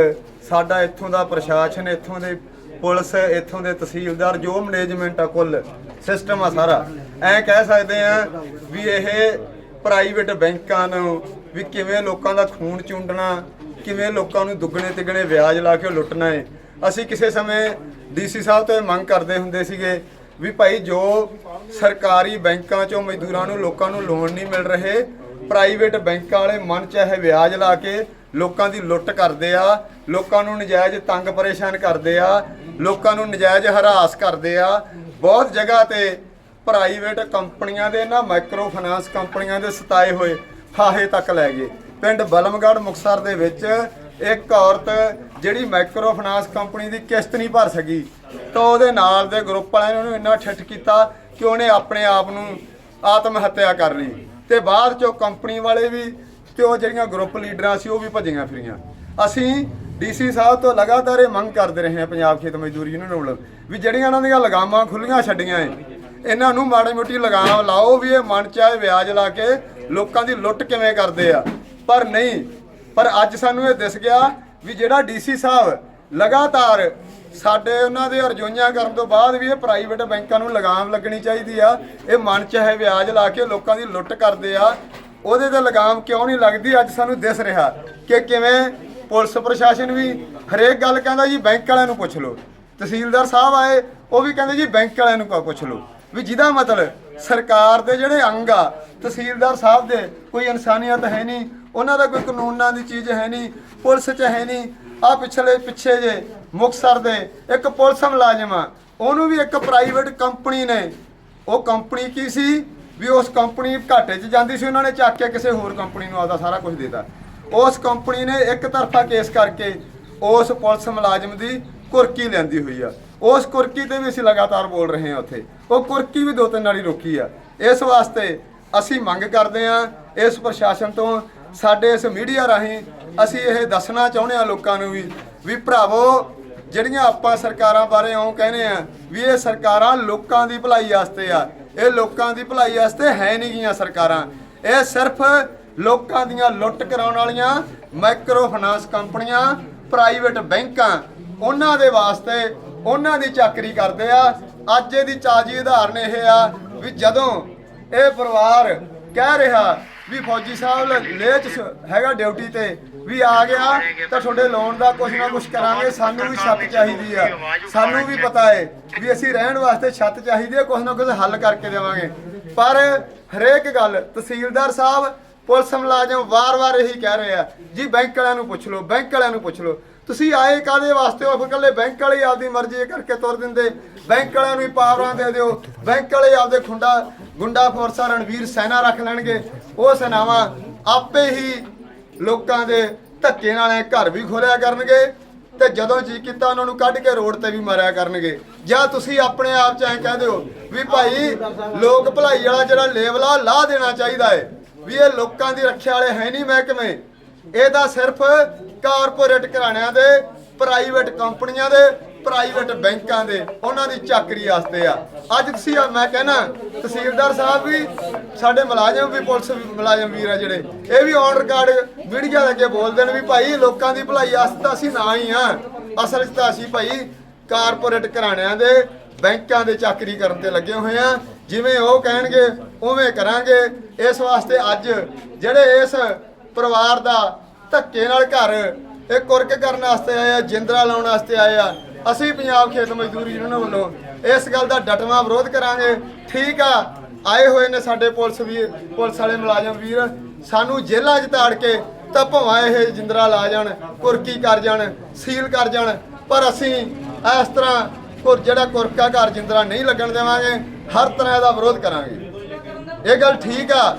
ਸਾਡਾ ਇੱਥੋਂ ਦਾ ਪ੍ਰਸ਼ਾਸਨ, ਇੱਥੋਂ ਦੇ ਪੁਲਿਸ, ਇੱਥੋਂ ਦੇ ਤਹਿਸੀਲਦਾਰ, ਜੋ ਮੈਨੇਜਮੈਂਟ ਆ ਕੁੱਲ ਸਿਸਟਮ ਆ ਸਾਰਾ। ਐ ਕਹਿ ਸਕਦੇ ਆ ਵੀ ਇਹ ਪ੍ਰਾਈਵੇਟ ਬੈਂਕਾਂ ਨੂੰ ਵੀ ਕਿਵੇਂ ਲੋਕਾਂ ਦਾ ਖੂਨ ਚੁੰਡਣਾ, ਕਿਵੇਂ ਲੋਕਾਂ ਨੂੰ ਦੁੱਗਣੇ ਤਿੱਗਣੇ ਵਿਆਜ ਲਾ ਕੇ ਲੁੱਟਣਾ ਹੈ ਅਸੀਂ ਕਿਸੇ ਸਮੇਂ ਡੀਸੀ ਸਾਹਿਬ ਤੋਂ ਇਹ ਮੰਗ ਕਰਦੇ ਹੁੰਦੇ ਸੀਗੇ ਵੀ ਭਾਈ ਜੋ ਸਰਕਾਰੀ ਬੈਂਕਾਂ ਚੋਂ ਮਜ਼ਦੂਰਾਂ ਨੂੰ ਲੋਕਾਂ ਨੂੰ ਲੋਨ ਨਹੀਂ ਮਿਲ ਰਹੇ, ਪ੍ਰਾਈਵੇਟ ਬੈਂਕਾਂ ਵਾਲੇ ਮਨ ਚਾਹੇ ਵਿਆਜ ਲਾ ਕੇ ਲੋਕਾਂ ਦੀ ਲੁੱਟ ਕਰਦੇ ਆ, ਲੋਕਾਂ ਨੂੰ ਨਜਾਇਜ਼ ਤੰਗ ਪਰੇਸ਼ਾਨ ਕਰਦੇ ਆ, ਲੋਕਾਂ ਨੂੰ ਨਜਾਇਜ਼ ਹਰਾਸ ਕਰਦੇ ਆ। ਬਹੁਤ ਜਗ੍ਹਾ ਤੇ ਪ੍ਰਾਈਵੇਟ ਕੰਪਨੀਆਂ ਦੇ ਨਾ ਮਾਈਕਰੋ ਫਾਈਨਾਂਸ ਕੰਪਨੀਆਂ ਦੇ ਸਤਾਏ ਹੋਏ। ਫਾਹੇ ਤੱਕ ਲੈ ਗਏ। ਪਿੰਡ ਬਲਮਗੜ੍ਹ ਮੁਕਸਰ ਦੇ ਵਿੱਚ ਇੱਕ ਔਰਤ ਜਿਹੜੀ ਮਾਈਕਰੋ ਫਾਈਨਾਂਸ ਕੰਪਨੀ ਦੀ ਕਿਸ਼ਤ ਨਹੀਂ ਭਰ ਸਕੀ, ਤਾਂ ਉਹਦੇ ਨਾਲ ਦੇ ਗਰੁੱਪ ਵਾਲਿਆਂ ਨੇ ਉਹਨੂੰ ਇੰਨਾ ਠੱਠ ਕੀਤਾ ਕਿ ਉਹਨੇ ਆਪਣੇ ਆਪ ਨੂੰ ਆਤਮ ਹੱਤਿਆ ਕਰ ਲਈ। ਤੇ ਬਾਅਦ ਚੋਂ ਕੰਪਨੀ ਵਾਲੇ ਵੀ ਤੇ ਉਹ ਜਿਹੜੀਆਂ ਗਰੁੱਪ ਲੀਡਰਾਂ ਸੀ, ਉਹ ਵੀ ਭੱਜੀਆਂ ਫਿਰੀਆਂ। ਅਸੀਂ ਡੀਸੀ ਸਾਹਿਬ ਤੋਂ ਲਗਾਤਾਰ ਇਹ ਮੰਗ ਕਰਦੇ ਰਹੇ ਹਾਂ, ਪੰਜਾਬ ਖੇਤ ਮਜ਼ਦੂਰ ਯੂਨੀਅਨ ਵੱਲੋਂ, ਵੀ ਜਿਹੜੀਆਂ ਉਹਨਾਂ ਦੀਆਂ ਲਗਾਮਾਂ ਖੁੱਲੀਆਂ ਛੱਡੀਆਂ ਏ ਇਹਨਾਂ ਨੂੰ ਮਾੜੀ ਮੋਟੀ ਲਗਾਮ ਲਾਓ ਵੀ ਇਹ ਮਨ ਚਾਹੇ ਵਿਆਜ ਲਾ ਕੇ ਲੋਕਾਂ ਦੀ ਲੁੱਟ ਕਿਵੇਂ ਕਰਦੇ ਆ। ਪਰ ਨਹੀਂ, ਪਰ ਅੱਜ ਸਾਨੂੰ ਇਹ ਦਿਸ ਗਿਆ ਵੀ ਜਿਹੜਾ ਡੀਸੀ ਸਾਹਿਬ ਲਗਾਤਾਰ ਸਾਡੇ ਉਹਨਾਂ ਦੇ ਅਰਜ਼ੋਈਆਂ ਕਰਨ ਤੋਂ ਬਾਅਦ ਵੀ ਇਹ ਪ੍ਰਾਈਵੇਟ ਬੈਂਕਾਂ ਨੂੰ ਲਗਾਮ ਲੱਗਣੀ ਚਾਹੀਦੀ ਆ, ਇਹ ਮਨ ਚਾਹੇ ਵਿਆਜ ਲਾ ਕੇ ਲੋਕਾਂ ਦੀ ਲੁੱਟ ਕਰਦੇ ਆ, ਉਹਦੇ ਤੇ ਲਗਾਮ ਕਿਉਂ ਨਹੀਂ ਲੱਗਦੀ? ਅੱਜ ਸਾਨੂੰ ਦਿਸ ਰਿਹਾ ਕਿ ਕਿਵੇਂ ਪੁਲਿਸ ਪ੍ਰਸ਼ਾਸਨ ਵੀ ਹਰੇਕ ਗੱਲ ਕਹਿੰਦਾ ਜੀ ਬੈਂਕ ਵਾਲਿਆਂ ਨੂੰ ਪੁੱਛ ਲਓ, ਤਹਿਸੀਲਦਾਰ ਸਾਹਿਬ ਆਏ, ਉਹ ਵੀ ਕਹਿੰਦੇ ਜੀ ਬੈਂਕ ਵਾਲਿਆਂ ਨੂੰ ਪੁੱਛ ਲਓ। ਵੀ ਜਿਹਦਾ ਮਤਲਬ ਸਰਕਾਰ ਦੇ ਜਿਹੜੇ ਅੰਗ ਆ, ਤਹਿਸੀਲਦਾਰ ਸਾਹਿਬ ਦੇ, ਕੋਈ ਇਨਸਾਨੀਅਤ ਹੈ ਨਹੀਂ, ਉਹਨਾਂ ਦਾ ਕੋਈ ਕਾਨੂੰਨਾਂ ਦੀ ਚੀਜ਼ ਹੈ ਨਹੀਂ, ਪੁਲਿਸ 'ਚ ਹੈ ਨਹੀਂ ਆ ਪਿਛਲੇ ਪਿੱਛੇ ਜੇ ਮੁਕਤਸਰ ਦੇ ਇੱਕ ਪੁਲਿਸ ਮੁਲਾਜ਼ਮ ਆ, ਉਹਨੂੰ ਵੀ ਇੱਕ ਪ੍ਰਾਈਵੇਟ ਕੰਪਨੀ ਨੇ, ਉਹ ਕੰਪਨੀ ਕੀ ਸੀ? ਵੀ ਉਸ ਕੰਪਨੀ ਘਾਟੇ 'ਚ ਜਾਂਦੀ ਸੀ, ਉਹਨਾਂ ਨੇ ਚੱਕ ਕੇ ਕਿਸੇ ਹੋਰ ਕੰਪਨੀ ਨੂੰ ਆਪਦਾ ਸਾਰਾ ਕੁਝ ਦੇਤਾ। ਉਸ ਕੰਪਨੀ ਨੇ ਇੱਕ ਤਰਫਾ ਕੇਸ ਕਰਕੇ ਉਸ ਪੁਲਿਸ ਮੁਲਾਜ਼ਮ ਦੀ ਕੁਰਕੀ ਲੈਂਦੀ ਹੋਈ ਆ। ਉਸ ਕੁਰਕੀ ਤੇ ਵੀ ਅਸੀਂ ਲਗਾਤਾਰ ਬੋਲ ਰਹੇ ਹਾਂ ਉੱਥੇ। ਉਹ ਕੁਰਕੀ ਵੀ ਦੋ ਤਿੰਨ ਵਾਲੀ ਰੋਕੀ ਆ। ਇਸ ਵਾਸਤੇ ਅਸੀਂ ਮੰਗ ਕਰਦੇ ਹਾਂ, ਇਸ ਪ੍ਰਸ਼ਾਸਨ ਤੋਂ, ਸਾਡੇ ਇਸ ਮੀਡੀਆ ਰਾਹੀਂ ਅਸੀਂ ਇਹ ਦੱਸਣਾ ਚਾਹੁੰਦੇ ਹਾਂ ਲੋਕਾਂ ਨੂੰ ਵੀ ਵੀ ਭਰਾਵੋ, ਜਿਹੜੀਆਂ ਆਪਾਂ ਸਰਕਾਰਾਂ ਬਾਰੇ ਇਉਂ ਕਹਿੰਦੇ ਆ ਵੀ ਇਹ ਸਰਕਾਰਾਂ ਲੋਕਾਂ ਦੀ ਭਲਾਈ ਵਾਸਤੇ ਆ। ਇਹ ਲੋਕਾਂ ਦੀ ਭਲਾਈ ਵਾਸਤੇ ਹੈ ਨਹੀਂ ਗੀਆਂ ਸਰਕਾਰਾਂ। ਇਹ ਸਿਰਫ ਲੋਕਾਂ ਦੀਆਂ ਲੁੱਟ ਕਰਾਉਣ ਵਾਲੀਆਂ ਮਾਈਕਰੋ ਫਾਈਨਾਂਸ ਕੰਪਨੀਆਂ ਪ੍ਰਾਈਵੇਟ ਬੈਂਕਾਂ, ਉਹਨਾਂ ਦੇ ਵਾਸਤੇ ਉਹਨਾਂ ਦੀ ਚਾਕਰੀ ਕਰਦੇ ਆ। ਅੱਜ ਇਹਦੀ ਤਾਜ਼ੀ ਉਦਾਹਰਨ ਇਹ ਆ ਵੀ ਜਦੋਂ ਇਹ ਪਰਿਵਾਰ ਕਹਿ ਰਿਹਾ ਵੀ ਫੌਜੀ ਸਾਹਿਬ ਲੇਹ ਚ ਹੈਗਾ ਡਿਊਟੀ ਤੇ ਵੀ ਆ ਗਿਆ ਤਾਂ ਤੁਹਾਡੇ ਲੋਨ ਦਾ ਕੁਝ ਨਾ ਕੁਝ ਕਰਾਂਗੇ, ਸਾਨੂੰ ਵੀ ਛੱਤ ਚਾਹੀਦੀ ਆ। ਸਾਨੂੰ ਵੀ ਪਤਾ ਏ ਵੀ ਅਸੀਂ ਰਹਿਣ ਵਾਸਤੇ ਛੱਤ ਚਾਹੀਦੀ ਹੈ ਕੁਝ ਨਾ ਕੁਝ ਹੱਲ ਕਰਕੇ ਦੇਵਾਂਗੇ। ਪਰ ਹਰੇਕ ਗੱਲ ਤਹਿਸੀਲਦਾਰ ਸਾਹਿਬ, ਪੁਲਿਸ ਮੁਲਾਜ਼ਮ ਵਾਰ-ਵਾਰ ਇਹੀ ਕਹਿ ਰਹੇ ਆ, ਜੀ ਬੈਂਕ ਵਾਲਿਆਂ ਨੂੰ ਪੁੱਛ ਲਓ, ਬੈਂਕ ਵਾਲਿਆਂ ਨੂੰ ਪੁੱਛ ਲਓ। ਤੁਸੀਂ ਆਏ ਕਾਦੇ ਵਾਸਤੇ? ਹੋ ਫਿਰ ਇਕੱਲੇ ਬੈਂਕ ਵਾਲੇ ਆਪਦੀ ਮਰਜ਼ੀ ਕਰਕੇ ਤੁਰ ਦਿੰਦੇ। ਬੈਂਕ ਵਾਲਿਆਂ ਨੂੰ ਹੀ ਪਾਵਰਾਂ ਦੇ ਦਿਓ। ਬੈਂਕ ਵਾਲੇ ਆਪਦੇ ਖੁੰਡਾ, ਗੁੰਡਾ ਫੋਰਸਾਂ ਰਣਵੀਰ ਸੈਨਾ ਰੱਖ ਲੈਣਗੇ। ਉਹ ਸੈਨਾਵਾਂ ਆਪੇ ਹੀ ਲੋਕਾਂ ਦੇ ਧੱਕੇ ਨਾਲ ਘਰ ਵੀ ਖੋਲਿਆ ਕਰਨਗੇ ਤੇ ਜਦੋਂ ਜੀ ਕੀਤਾ ਉਹਨਾਂ ਨੂੰ ਕੱਢ ਕੇ ਰੋਡ ਤੇ ਵੀ ਮਾਰਿਆ ਕਰਨਗੇ। ਜਾਂ ਤੁਸੀਂ ਆਪਣੇ ਆਪ ਚ ਐਂ ਕਹਿ ਦਿਓ ਵੀ ਭਾਈ ਲੋਕ ਭਲਾਈ ਵਾਲਾ ਜਿਹੜਾ ਲੇਵਲ ਆ ਲਾ ਦੇਣਾ ਚਾਹੀਦਾ ਹੈ ਵੀ ਇਹ ਲੋਕਾਂ ਦੀ ਰੱਖਿਆ ਵਾਲੇ ਹੈ ਨਹੀਂ ਮਹਿਕਮੇ। ਇਹਦਾ ਸਿਰਫ ਕਾਰਪੋਰੇਟ ਘਰਾਣਿਆਂ ਦੇ, ਪ੍ਰਾਈਵੇਟ ਕੰਪਨੀਆਂ ਦੇ, ਪ੍ਰਾਈਵੇਟ ਬੈਂਕਾਂ ਦੇ, ਉਹਨਾਂ ਦੀ ਚਾਕਰੀ ਵਾਸਤੇ ਆ। ਅੱਜ ਤੁਸੀਂ ਮੈਂ ਕਹਿਣਾ, ਤਹਿਸੀਲਦਾਰ ਸਾਹਿਬ ਵੀ, ਸਾਡੇ ਮੁਲਾਜ਼ਮ ਵੀ, ਪੁਲਿਸ ਮੁਲਾਜ਼ਮ ਵੀਰ ਆ ਜਿਹੜੇ, ਇਹ ਵੀ ਔਨ ਰਿਕਾਰਡ ਵੀਡੀਓ ਦੇ ਅੱਗੇ ਬੋਲ ਦੇਣ ਵੀ ਭਾਈ, ਲੋਕਾਂ ਦੀ ਭਲਾਈ ਵਾਸਤੇ ਤਾਂ ਅਸੀਂ ਨਾ ਹੀ ਆ। ਅਸਲ 'ਚ ਤਾਂ ਅਸੀਂ ਭਾਈ, ਕਾਰਪੋਰੇਟ ਘਰਾਣਿਆਂ ਦੇ, ਬੈਂਕਾਂ ਦੇ ਚਾਕਰੀ ਕਰਨ ਤੇ ਲੱਗੇ ਹੋਏ ਆ। ਜਿਵੇਂ ਉਹ ਕਹਿਣਗੇ, ਉਵੇਂ ਕਰਾਂਗੇ। ਇਸ ਵਾਸਤੇ ਅੱਜ ਜਿਹੜੇ ਇਸ ਪਰਿਵਾਰ ਦਾ ਧੱਕੇ ਨਾਲ ਘਰ ਇਹ ਕੁਰਕ ਕਰਨ ਵਾਸਤੇ ਆਏ ਆ, ਜਿੰਦਰਾ ਲਾਉਣ ਵਾਸਤੇ ਆਏ ਆ। ਅਸੀਂ ਪੰਜਾਬ ਖੇਤ ਮਜ਼ਦੂਰੀ ਯੂਨੀਅਨ ਵੱਲੋਂ ਇਸ ਗੱਲ ਦਾ ਡਟਵਾਂ ਵਿਰੋਧ ਕਰਾਂਗੇ। ਠੀਕ ਆ, ਆਏ ਹੋਏ ਨੇ ਸਾਡੇ ਪੁਲਿਸ ਵੀਰ ਪੁਲਿਸ ਵਾਲੇ ਮੁਲਾਜ਼ਮ ਵੀਰ, ਸਾਨੂੰ ਜੇਲ੍ਹਾਂ 'ਚ ਤਾੜ ਕੇ ਤਾਂ ਭਵਾਂ ਇਹ ਜਿੰਦਰਾ ਲਾ ਜਾਣ, ਕੁਰਕੀ ਕਰ ਜਾਣ, ਸੀਲ ਕਰ ਜਾਣ। ਪਰ ਅਸੀਂ ਇਸ ਤਰ੍ਹਾਂ ਕੁਰ, ਜਿਹੜਾ ਕੁਰਕਾ ਘਰ ਜਿੰਦਰਾ ਨਹੀਂ ਲੱਗਣ ਦੇਵਾਂਗੇ। ਹਰ ਤਰ੍ਹਾਂ ਦਾ ਵਿਰੋਧ ਕਰਾਂਗੇ। ਇਹ ਗੱਲ ਠੀਕ ਆ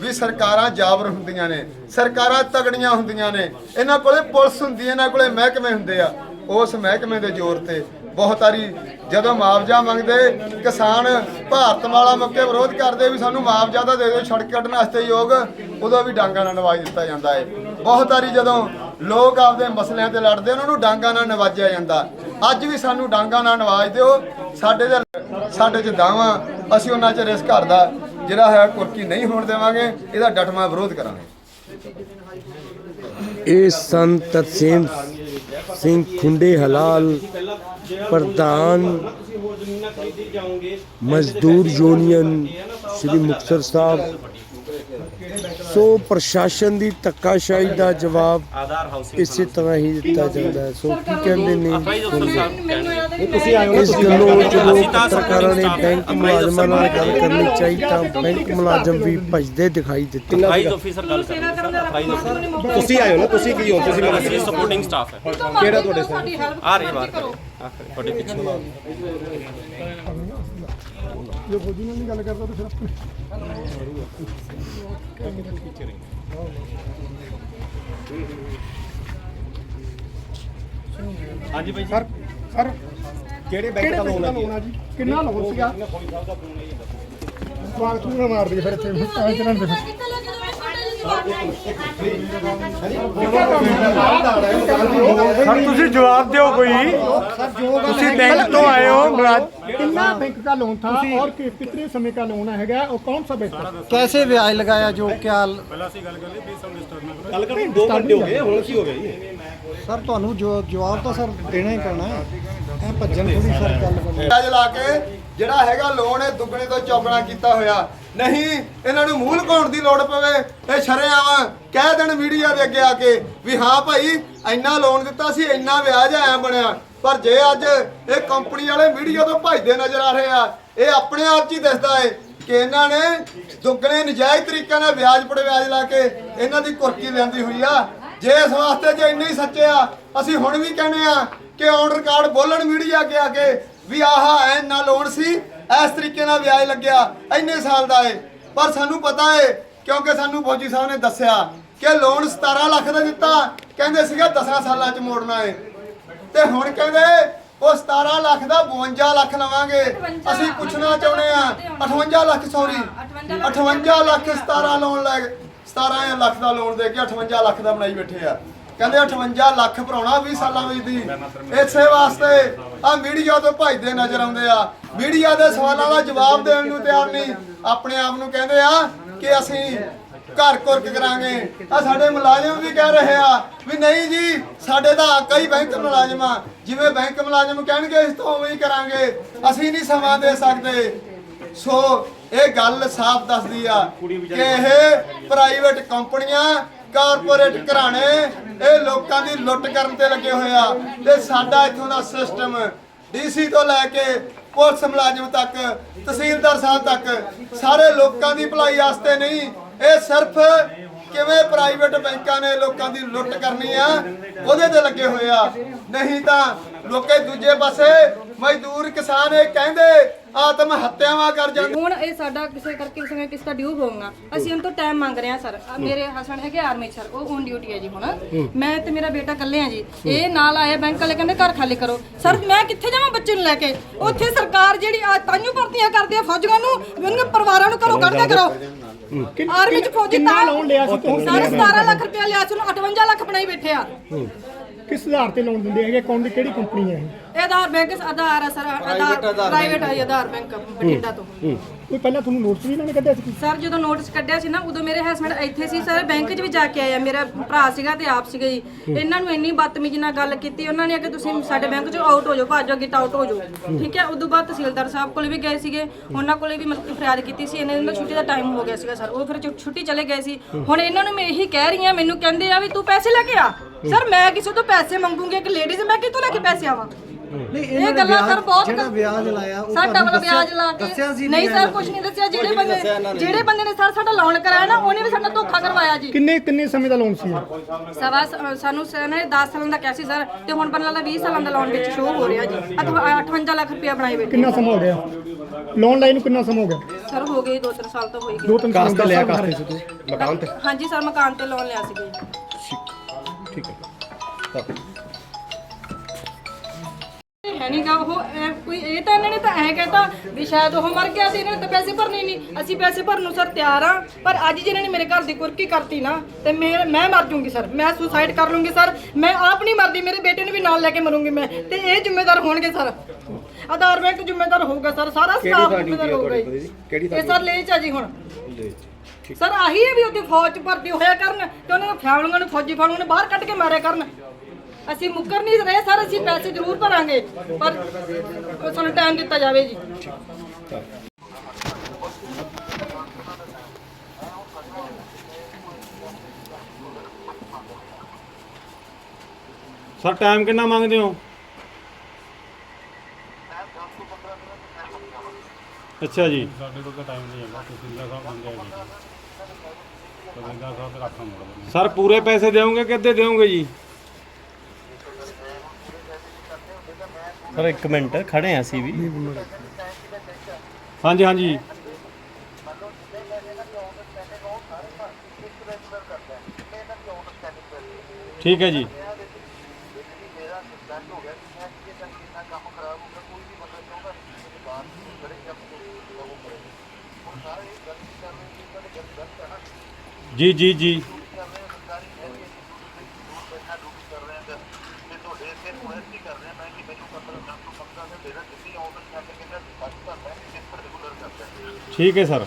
ਵੀ ਸਰਕਾਰਾਂ ਜਾਬਰ ਹੁੰਦੀਆਂ ਨੇ। ਸਰਕਾਰਾਂ ਤਗੜੀਆਂ ਹੁੰਦੀਆਂ ਨੇ। ਇਹਨਾਂ ਕੋਲੇ ਪੁਲਿਸ ਹੁੰਦੀ ਹੈ, ਇਹਨਾਂ ਕੋਲੇ ਮਹਿਕਮੇ ਹੁੰਦੇ ਆ। ਉਸ ਮਹਿਕਮੇ ਦੇ ਜ਼ੋਰ ਤੇ ਬਹੁਤ ਵਾਰੀ ਜਦੋਂ ਮੁਆਵਜ਼ਾ ਮੰਗਦੇ, ਕਿਸਾਨ ਭਾਰਤ ਮਾਲਾ ਮੌਕੇ ਵਿਰੋਧ ਕਰਦੇ ਵੀ ਸਾਨੂੰ ਮੁਆਵਜ਼ਾ ਤਾਂ ਦੇ ਦਿਓ, ਸੜਕ ਕੱਢਣ ਵਾਸਤੇ ਯੋਗ, ਉਦੋਂ ਵੀ ਡਾਂਗਾ ਨਾਲ ਨਵਾਜ ਦਿੱਤਾ ਜਾਂਦਾ ਹੈ ਬਹੁਤ ਵਾਰੀ ਜਦੋਂ ਲੋਕ ਆਪਦੇ ਮਸਲਿਆਂ ਤੇ ਲੜਦੇ, ਉਹਨਾਂ ਨੂੰ ਡਾਂਗਾ ਨਾਲ ਨਵਾਜਿਆ ਜਾਂਦਾ। ਅੱਜ ਵੀ ਸਾਨੂੰ ਡਾਂਗਾ ਨਾਲ ਨਵਾਜ ਦਿਓ। ਸਾਡੇ ਦੇ ਸਾਡੇ 'ਚ ਦਾਵਾ, ਅਸੀਂ ਉਹਨਾਂ 'ਚ ਰਿਸ ਘਰ ਦਾ ਜਿਹੜਾ ਹੈ ਕੁਰਕੀ ਨਹੀਂ ਹੋਣ ਦੇਵਾਂਗੇ, ਇਹਦਾ ਡਟਮਾ ਵਿਰੋਧ ਕਰਾਂਗੇ। ਇਹ ਸੰਤ ਤਰਸੇਮ ਸਿੰਘ ਖੁੰਡੇ ਹਲਾਲ ਪ੍ਰਧਾਨ ਮਜ਼ਦੂਰ ਯੂਨੀਅਨ ਸ੍ਰੀ ਮੁਕਤਸਰ ਸਾਹਿਬ ਸੋ ਪ੍ਰਸ਼ਾਸਨ ਦੀ ਧੱਕਾਸ਼ਾਹੀ ਦਾ ਜਵਾਬ ਇਸੇ ਤਰ੍ਹਾਂ ਹੀ ਦਿੱਤਾ ਜਾਂਦਾ ਹੈ। ਸੋ ਕੀ ਕਹਿੰਦੇ ਨੇ ਤੁਸੀਂ ਆਏ ਹੋ ਨਾ ਇਸ ਗੱਲੋਂ ਜਦੋਂ ਪੱਤਰਕਾਰਾਂ ਨੇ ਬੈਂਕ ਮੁਲਾਜ਼ਮਾਂ ਨਾਲ ਗੱਲ ਕਰਨੀ ਚਾਹੀ ਤਾਂ ਬੈਂਕ ਮੁਲਾਜ਼ਮ ਵੀ ਭੱਜਦੇ ਦਿਖਾਈ ਦਿੱਤੇ। ਪ੍ਰਾਈਜ਼ ਆਫੀਸਰ ਗੱਲ ਰੱਖੋ ਤੁਸੀਂ ਆਏ ਹੋ ਨਾ ਤੁਸੀਂ ਕੀ ਹੋ? ਤੁਸੀਂ ਮੈਨੂੰ ਅਸੀਂ ਸਪੋਰਟਿੰਗ ਸਟਾਫ ਹੈ। ਕਿਹੜਾ ਤੁਹਾਡੇ ਹੈਲਪ ਆ ਰਹੇ ਬਾਹਰ ਤੁਹਾਡੇ ਪਿੱਛੇ ਹਾਂਜੀ ਭਾਈ ਸਰ ਸਰ ਕਿਹੜੇ ਬੈਂਕ ਦਾ ਲੋਨ ਹੈ ਜੀ? ਕਿੰਨਾ ਲੋਨ ਸੀਗਾ? ਸਵਾਗਤ ਨੂੰ ਮਾਰ ਦਈਏ ਫਿਰ ਇੱਥੇ ਐਂ ਚੱਲਣ ਦੇ ਸਰ ਤੁਸੀਂ ਜਵਾਬ ਦਿਓ ਕੋਈ ਤੁਸੀਂ ਬੈਂਕ ਤੋਂ ਆਏ ਹੋ कितना बैंक का लोन था और कि- कितने समय का लोन हैगा और कौन सा बैंक था कैसे ब्याज लगाया जो क्या ਗੱਲ ਕਰਦੇ 2 ਘੰਟੇ ਹੋ ਗਏ ਹੁਣ ਕੀ ਹੋ ਗਿਆ ਜੀ ਸਰ, ਤੁਹਾਨੂੰ ਜੋ ਜਵਾਬ ਤਾਂ ਸਰ ਦੇਣਾ ਹੀ ਪੈਣਾ ਹੈ। ਐ ਭੱਜਣ ਥੋੜੀ ਸਰ ਗੱਲ ਬਣੀ ਵਿਆਜ ਲਾ ਕੇ ਜਿਹੜਾ ਹੈਗਾ ਲੋਨ ਇਹ ਦੁੱਗਣੇ ਤੋਂ ਚੌਗਣਾ ਕੀਤਾ ਹੋਇਆ। ਨਹੀਂ, ਇਹਨਾਂ ਨੂੰ ਮੂਲ ਲੁਕਾਉਣ ਦੀ ਲੋੜ ਪਵੇ। ਇਹ ਸ਼ਰੇਆਮ ਕਹਿ ਦੇਣ ਮੀਡੀਆ ਦੇ ਅੱਗੇ ਆ ਕੇ ਵੀ ਹਾਂ ਭਾਈ, ਇੰਨਾ ਲੋਨ ਦਿੱਤਾ ਸੀ, ਇੰਨਾ ਵਿਆਜ ਐ ਬਣਿਆ। ਪਰ ਜੇ ਅੱਜ ਇਹ ਕੰਪਨੀ ਵਾਲੇ ਮੀਡੀਆ ਤੋਂ ਭੱਜਦੇ ਨਜ਼ਰ ਆ ਰਹੇ ਆ, ਇਹ ਆਪਣੇ ਆਪ 'ਚ ਹੀ ਦਿਸਦਾ ਏ ਕਿ ਇਹਨਾਂ ਨੇ ਦੁੱਗਣੇ ਨਜਾਇਜ਼ ਤਰੀਕੇ ਨਾਲ ਵਿਆਜ ਪੜ ਵਿਆਜ ਲਾ ਕੇ ਇਹਨਾਂ ਦੀ ਕੁਰਕੀ ਲਿਆਂਦੀ ਹੋਈ ਆ। ਜੇ ਇਸ ਵਾਸਤੇ ਜੇ ਇੰਨੇ ਹੀ ਸੱਚੇ ਆ ਅਸੀਂ ਹੁਣ ਵੀ ਕਹਿੰਦੇ ਆ ਕਿ ਔਨ ਰਿਕਾਰਡ ਬੋਲਣ ਮੀਡੀਆ ਅੱਗੇ ਆ ਕੇ ਵੀ ਆਹ ਇੰਨਾ ਲੋਨ ਸੀ ਇਸ ਤਰੀਕੇ ਨਾਲ ਵਿਆਜ ਲੱਗਿਆ ਇੰਨੇ ਸਾਲ ਦਾ ਏ। ਪਰ ਸਾਨੂੰ ਪਤਾ ਏ ਕਿਉਂਕਿ ਸਾਨੂੰ ਫੌਜੀ ਸਾਹਿਬ ਨੇ ਦੱਸਿਆ ਕਿ ਲੋਨ 17 ਲੱਖ ਦਾ ਦਿੱਤਾ ਕਹਿੰਦੇ ਸੀਗਾ 10 ਸਾਲਾਂ 'ਚ ਮੋੜਨਾ ਏ। ਤੇ ਹੁਣ ਕਹਿੰਦੇ ਉਹ 17 ਲੱਖ ਦਾ 52 ਲੱਖ ਲਵਾਂਗੇ। ਅਸੀਂ ਪੁੱਛਣਾ ਚਾਹੁੰਦੇ ਆ 58 ਲੱਖ ਸੌਰੀ 58 ਲੱਖ 17 ਲੋਨ ਲੈ 17 ਲੱਖ ਦਾ ਲੋਨ ਦੇ ਕੇ 58 ਲੱਖ ਦਾ ਬਣਾਈ ਬੈਠੇ ਆ। ਕਹਿੰਦੇ 58 ਲੱਖ ਭਰਾਉਣਾ 20 ਸਾਲਾਂ ਵਿੱਚ ਦੀ। ਇਸੇ ਵਾਸਤੇ ਆ ਮੀਡੀਆ ਤੋਂ ਭੱਜਦੇ ਨਜ਼ਰ ਆਉਂਦੇ ਆ। ਮੀਡੀਆ ਦੇ ਸਵਾਲਾਂ ਦਾ ਜਵਾਬ ਦੇਣ ਨੂੰ ਤਿਆਰ ਨਹੀਂ। ਆਪਣੇ ਆਪ ਨੂੰ ਕਹਿੰਦੇ ਆ ਕਿ ਅਸੀਂ ਘਰ ਕੁਰਕ ਕਰਾਂਗੇ। ਆ ਸਾਡੇ ਮੁਲਾਜ਼ਮ ਵੀ ਕਹਿ ਰਹੇ ਆ ਵੀ ਨਹੀਂ ਜੀ, ਸਾਡੇ ਤਾਂ ਕਈ ਬੈਂਕ ਮੁਲਾਜ਼ਮ ਆ। ਜਿਵੇਂ ਬੈਂਕ ਮੁਲਾਜ਼ਮ ਕਹਿਣਗੇ ਇਸ ਤੋਂ ਉਵੇਂ ਹੀ ਕਰਾਂਗੇ। ਅਸੀਂ ਨਹੀਂ ਸਮਾਂ ਦੇ ਸਕਦੇ। ਸੋ ਇਹ ਗੱਲ ਸਾਫ਼ ਦੱਸਦੀ ਆ ਕਿ ਇਹ ਪ੍ਰਾਈਵੇਟ ਕੰਪਨੀਆਂ ਕਾਰਪੋਰੇਟ ਘਰਾਣੇ ਇਹ ਲੋਕਾਂ ਦੀ ਲੁੱਟ ਕਰਨ ਤੇ ਲੱਗੇ ਹੋਏ ਆ। ਤੇ ਸਾਡਾ ਇੱਥੋਂ ਦਾ ਸਿਸਟਮ ਡੀਸੀ ਤੋਂ ਲੈ ਕੇ ਪੁਲਿਸ ਮੁਲਾਜ਼ਮ ਤੱਕ ਤਹਿਸੀਲਦਾਰ ਸਾਹਿਬ ਤੱਕ ਸਾਰੇ ਲੋਕਾਂ ਦੀ ਭਲਾਈ ਵਾਸਤੇ ਨਹੀਂ ਇਹ ਸਿਰਫ ਕਿਵੇਂ ਪ੍ਰਾਈਵੇਟ ਬੈਂਕਾਂ ਨੇ ਲੋਕਾਂ ਦੀ ਲੁੱਟ ਕਰਨੀ ਆ? ਉਹਦੇ ਤੇ ਲੱਗੇ ਹੋਏ ਆ। ਨਹੀਂ ਤਾਂ ਲੋਕੇ ਦੂਜੇ ਪਾਸੇ ਮਜ਼ਦੂਰ ਕਿਸਾਨ ਇਹ ਕਹਿੰਦੇ ਆਤਮ ਹੱਤਿਆਵਾਂ ਕਰ ਜਾਂਦੇ। ਹੁਣ ਇਹ ਸਾਡਾ ਕਿਸੇ ਕਰਕੇ ਕਿਸੇ ਨੇ ਕਿਸ ਦਾ ਡਿਊ ਹੋਊਗਾ। ਅਸੀਂ ਉਹਨਾਂ ਤੋਂ ਟਾਈਮ ਮੰਗ ਰਹੇ ਹਾਂ ਸਰ ਆਹ ਮੇਰੇ ਹਸਬੰਡ ਹੈਗੇ ਆਰਮੀ ਸਰ ਉਹ ਔਨ ਡਿਊਟੀ ਹੈ ਜੀ ਹੁਣ। ਮੈਂ ਤੇ ਮੇਰਾ ਬੇਟਾ ਇਕੱਲੇ ਆ ਜੀ। ਇਹ ਨਾਲ ਆਏ ਬੈਂਕ ਵਾਲੇ, ਕਹਿੰਦੇ ਘਰ ਖਾਲੀ ਕਰੋ। ਸਰ ਮੈਂ ਕਿੱਥੇ ਜਾਵਾਂ ਬੱਚੇ ਨੂੰ ਲੈ ਕੇ? ਉੱਥੇ ਸਰਕਾਰ ਜਿਹੜੀ ਆ ਤਾਂਯੂ ਭਰਤੀਆਂ ਕਰਦੀ ਆ ਫੌਜੀਆਂ ਨੂੰ ਉਹਨਾਂ ਪਰਿਵਾਰਾਂ ਨੂੰ ਘਰੋਂ ਕੱਢ ਕਰੋ। ਆਰਮੀ ਚ ਫੌਜੀ ਕਿੰਨਾ ਲੋਨ ਲਿਆ ਸੀ ਤੁਸੀਂ? ਸਰ 17 ਲੱਖ ਰੁਪਇਆ ਲਿਆ ਸੀ ਉਹਨੂੰ 58 ਲੱਖ ਬਣਾਈ ਬੈਠੇ ਆ। ਕਿਸ ਆਧਾਰ ਤੇ ਲੋਨ ਦਿੰਦੇ ਹੈਗੇ? ਕੌਣ ਦੀ ਕਿਹੜੀ ਕੰਪਨੀ ਹੈ ਇਹ? ਆਧਾਰ ਬੈਂਕ ਆਧਾਰ ਆ ਸਰ ਆਧਾਰ ਪ੍ਰਾਈਵੇਟ ਹੈ। ਆਧਾਰ ਬੈਂਕ ਬਠਿੰਡਾ ਤੋਂ। ਕੋਈ ਪਹਿਲਾਂ ਤੁਹਾਨੂੰ ਨੋਟਿਸ ਵੀ ਇਹਨਾਂ ਨੇ ਕੱਢਿਆ ਸੀ ਸਰ ਜਦੋਂ ਨੋਟਿਸ ਕੱਢਿਆ ਸੀ ਨਾ ਉਦੋਂ ਮੇਰੇ ਹਸਬੰਡ ਇੱਥੇ ਸੀ ਸਰ ਬੈਂਕ 'ਚ ਵੀ ਜਾ ਕੇ ਆਇਆ। ਮੇਰਾ ਭਰਾ ਸੀਗਾ ਤੇ ਆਪ ਸੀਗਾ ਜੀ। ਇਹਨਾਂ ਨੂੰ ਇੰਨੀ ਬਦਤਮੀਜ਼ੀ ਨਾਲ ਗੱਲ ਕੀਤੀ ਉਹਨਾਂ ਨੇ ਕਿ ਤੁਸੀਂ ਸਾਡੇ ਬੈਂਕ 'ਚੋਂ ਆਊਟ ਹੋ ਜਾਓ ਭਾਜੋ ਗਿਟ ਆਊਟ ਹੋ ਜਾਓ। ਠੀਕ। ਹੈ? ਉਦੋਂ ਬਾਅਦ ਤਹਿਸੀਲਦਾਰ ਸਾਹਿਬ ਕੋਲ ਵੀ ਗਏ ਸੀਗੇ। ਉਹਨਾਂ ਕੋਲੇ ਵੀ ਮਤਲਬ ਫਰਿਆਦ ਕੀਤੀ ਸੀ। ਇਹਨਾਂ ਦਾ ਛੁੱਟੀ ਦਾ ਟਾਈਮ ਹੋ ਗਿਆ ਸੀਗਾ ਸਰ ਉਹ ਫਿਰ ਛੁ- ਛੁੱਟੀ ਚਲੇ ਗਏ ਸੀ। ਹੁਣ ਇਹਨਾਂ ਨੂੰ ਮੈਂ ਇਹੀ ਕਹਿ ਰਹੀ ਹਾਂ ਮੈਨੂੰ ਕਹਿੰਦੇ ਆ ਵੀ ਤੂੰ ਪੈਸੇ ਲੈ ਕੇ ਆ। ਸਰ ਮੈਂ ਕਿਸੇ ਤੋਂ ਪੈਸੇ ਮੰਗੂਗੀ ਇੱਕ ਲੇਡੀਜ਼ ਮੈਂ ਕਿਤੋਂ ਲੈ ਕੇ ਪੈਸੇ ਆਵਾਂ? ਇਹ ਗੱਲਾਂ ਸਰ ਬਹੁਤ ਜਿਹੜਾ ਵਿਆਜ ਲਾਇਆ ਉਹ ਸਾਡਾ ਵਾਲਾ ਵਿਆਜ ਲਾ ਕੇ। ਨਹੀਂ ਸਰ ਕੁਝ ਨਹੀਂ ਦੱਸਿਆ ਜਿਹੜੇ ਬੰਦੇ ਜਿਹੜੇ ਬੰਦੇ ਨੇ ਸਰ ਸਾਡਾ ਲੋਨ ਕਰਾਇਆ ਨਾ ਉਹਨੇ ਵੀ ਸਾਡਾ ਧੋਖਾ ਕਰਵਾਇਆ ਜੀ। ਕਿੰਨੇ ਕਿੰਨੇ ਸਮੇਂ ਦਾ ਲੋਨ ਸੀ? ਸਵਾ ਸ- ਸਾਨੂੰ ਸਰ ਨੇ 10 ਸਾਲਾਂ ਦਾ ਕਿਹਾ ਸੀ ਸਰ ਤੇ ਹੁਣ ਬਣਨ ਵਾਲਾ 20 ਸਾਲਾਂ ਦਾ ਲੋਨ ਵਿੱਚ ਸ਼ੋਅ ਹੋ ਰਿਹਾ ਜੀ। ਅਥਵਾ 58 ਲੱਖ ਰੁਪਇਆ ਬਣਾਈ ਬੈਠੇ। ਕਿੰਨਾ ਸਮਾਂ ਹੋ ਗਿਆ? ਲੋਨ ਲਾਈ ਨੂੰ ਕਿੰਨਾ ਸਮਾਂ ਹੋ ਗਿਆ? ਸਰ ਹੋ ਗਏ 2-3 ਸਾਲ ਤਾਂ ਹੋਈ ਦੋ ਤਿੰਨ ਸਾਲ ਕਾਸਤ ਦਾ ਲਿਆ ਕਾਸਤ ਸੀ ਤੂੰ। ਮਕਾਨ ਤੇ? ਹਾਂਜੀ ਸਰ ਮਕਾਨ ਤੇ ਲੋਨ ਲਿਆ ਜੀ। ਠੀਕ ਹੈ। ਹੈ ਨਹੀਂ ਗਾ ਉਹ ਕੋਈ ਇਹ ਤਾਂ ਇਹਨਾਂ ਨੇ ਤਾਂ ਐ ਕਹਿਤਾ ਵੀ ਸ਼ਾਇਦ ਉਹ ਮਰ ਗਿਆ ਸੀ ਇਹਨਾਂ ਨੇ ਤਾਂ ਪੈਸੇ ਭਰਨੇ ਨਹੀਂ ਅਸੀਂ ਪੈਸੇ ਭਰਨ ਨੂੰ ਸਰ ਤਿਆਰ ਆ ਪਰ ਅੱਜ ਜਿਹਨਾਂ ਨੇ ਮੇਰੇ ਘਰ ਦੀ ਕੁਰਕੀ ਕਰਤੀ ਨਾ ਤੇ ਮੈਂ ਮੈਂ ਮਰ ਜੂੰਗੀ ਸਰ। ਮੈਂ ਸੁਸਾਈਡ ਕਰ ਲੂੰਗੀ ਸਰ। ਮੈਂ ਆਪ ਨਹੀਂ ਮਰਦੀ ਮੇਰੇ ਬੇਟੇ ਨੂੰ ਵੀ ਨਾਲ ਲੈ ਕੇ ਮਰੂੰਗੀ ਮੈਂ। ਤੇ ਇਹ ਜ਼ਿੰਮੇਦਾਰ ਹੋਣਗੇ ਸਰ। ਆਧਾਰ ਬੈਂਕ ਜ਼ਿੰਮੇਦਾਰ ਹੋਊਗਾ ਸਰ ਸਾਰਾ ਸਟਾਫ ਜ਼ਿੰਮੇਦਾਰ ਹੋਊਗਾ ਜੀ। ਕਿਹੜੀ ਇਹ ਸਰ ਲੈ ਚ ਜੀ ਹੁਣ। ਸਰ ਆਹੀ ਹੈ ਵੀ ਉਹਦੀ ਫੌਜ ਚ ਭਰਤੀ ਹੋਇਆ ਕਰਨ ਤੇ ਉਹਨਾਂ ਨੂੰ ਫੈਮਲੀਆਂ ਨੂੰ ਫੌਜੀ ਫਾਮਲੀਆਂ ਨੂੰ ਬਾਹਰ ਕੱਢ ਕੇ ਮਾਰਿਆ ਕਰਨ। ਅਸੀਂ ਮੁੱਕਰ ਨਹੀਂ ਰਹੇ ਸਰ ਅਸੀਂ ਪੈਸੇ ਜ਼ਰੂਰ ਭਰਾਂਗੇ ਪਰ ਸਾਨੂੰ ਟਾਈਮ ਦਿੱਤਾ ਜਾਵੇ ਜੀ। ਸਰ ਟਾਈਮ ਕਿੰਨਾ ਮੰਗਦੇ ਹੋ? ਅੱਛਾ ਜੀ। ਸਾਡੇ ਕੋਲ ਤਾਂ ਟਾਈਮ ਨਹੀਂ ਹੈਗਾ ਤਹਿਸੀਲਦਾਰ ਸਾਹਿਬ ਮੰਗਿਆ ਜੀ ਤਹਿਸੀਲਦਾਰ ਸਾਹਿਬ ਤੇ ਰੱਖਾਂ ਮੋੜ ਸਰ ਪੂਰੇ ਪੈਸੇ ਦੇਵੋਗੇ ਕਿ ਅੱਧੇ ਦੇਵੋਗੇ ਜੀ? ਸਰ ਇੱਕ ਮਿੰਟ, ਖੜੇ ਆ ਅਸੀਂ ਵੀ। ਹਾਂਜੀ ਹਾਂਜੀ। ਠੀਕ ਹੈ ਜੀ। ਜੀ ਜੀ ਜੀ। ਠੀਕ ਹੈ ਸਰ।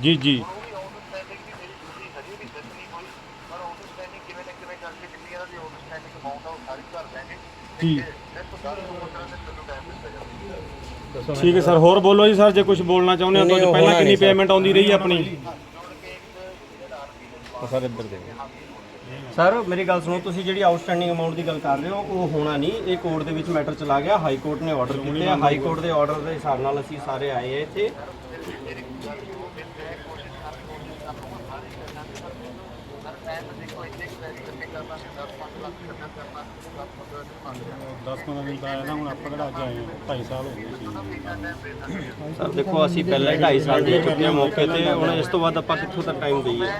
ਜੀ ਜੀ। ਜੀ। ਠੀਕ ਹੈ ਸਰ ਹੋਰ ਬੋਲੋ ਜੀ ਸਰ ਜੇ ਕੁਝ ਬੋਲਣਾ ਚਾਹੁੰਦੇ ਹੋ ਤਾਂ ਪਹਿਲਾਂ ਕਿੰਨੀ ਪੇਮੈਂਟ ਆਉਂਦੀ ਰਹੀ ਆਪਣੀ? ਸਰ ਇੱਧਰ ਦੇ ਸਰ ਮੇਰੀ ਗੱਲ ਸੁਣੋ ਤੁਸੀਂ ਜਿਹੜੀ ਆਊਟਸਟੈਂਡਿੰਗ ਅਮਾਉਂਟ ਦੀ ਗੱਲ ਕਰ ਰਹੇ ਹੋ ਉਹ ਹੋਣਾ ਨਹੀਂ। ਇਹ ਕੋਰਟ ਦੇ ਵਿੱਚ ਮੈਟਰ ਚਲਾ ਗਿਆ। ਹਾਈ ਕੋਰਟ ਨੇ ਆਰਡਰ ਕੀਤੇ। ਆ ਹਾਈ ਕੋਰਟ ਦੇ ਆਰਡਰ ਦੇ ਹਿਸਾਬ ਨਾਲ ਅਸੀਂ ਸਾਰੇ ਆਏ ਆ ਇੱਥੇ। ਦਸ ਪੰਦਰਾਂ ਦਿਨ ਤਾਂ ਆਇਆ ਨਾ ਹੁਣ ਆਪਾਂ ਕਿਹੜਾ ਅੱਜ ਆਏ ਹਾਂ? 2.5 ਸਾਲ ਹੋ ਗਏ ਸੀ। ਸਰ ਦੇਖੋ ਅਸੀਂ ਪਹਿਲਾਂ ਹੀ 2.5 ਸਾਲ ਦੇ ਚੁੱਕੇ ਮੌਕੇ ਤੇ। ਹੁਣ ਇਸ ਤੋਂ ਬਾਅਦ ਆਪਾਂ ਕਿੱਥੋਂ ਤੱਕ ਟਾਈਮ ਦਈਏ?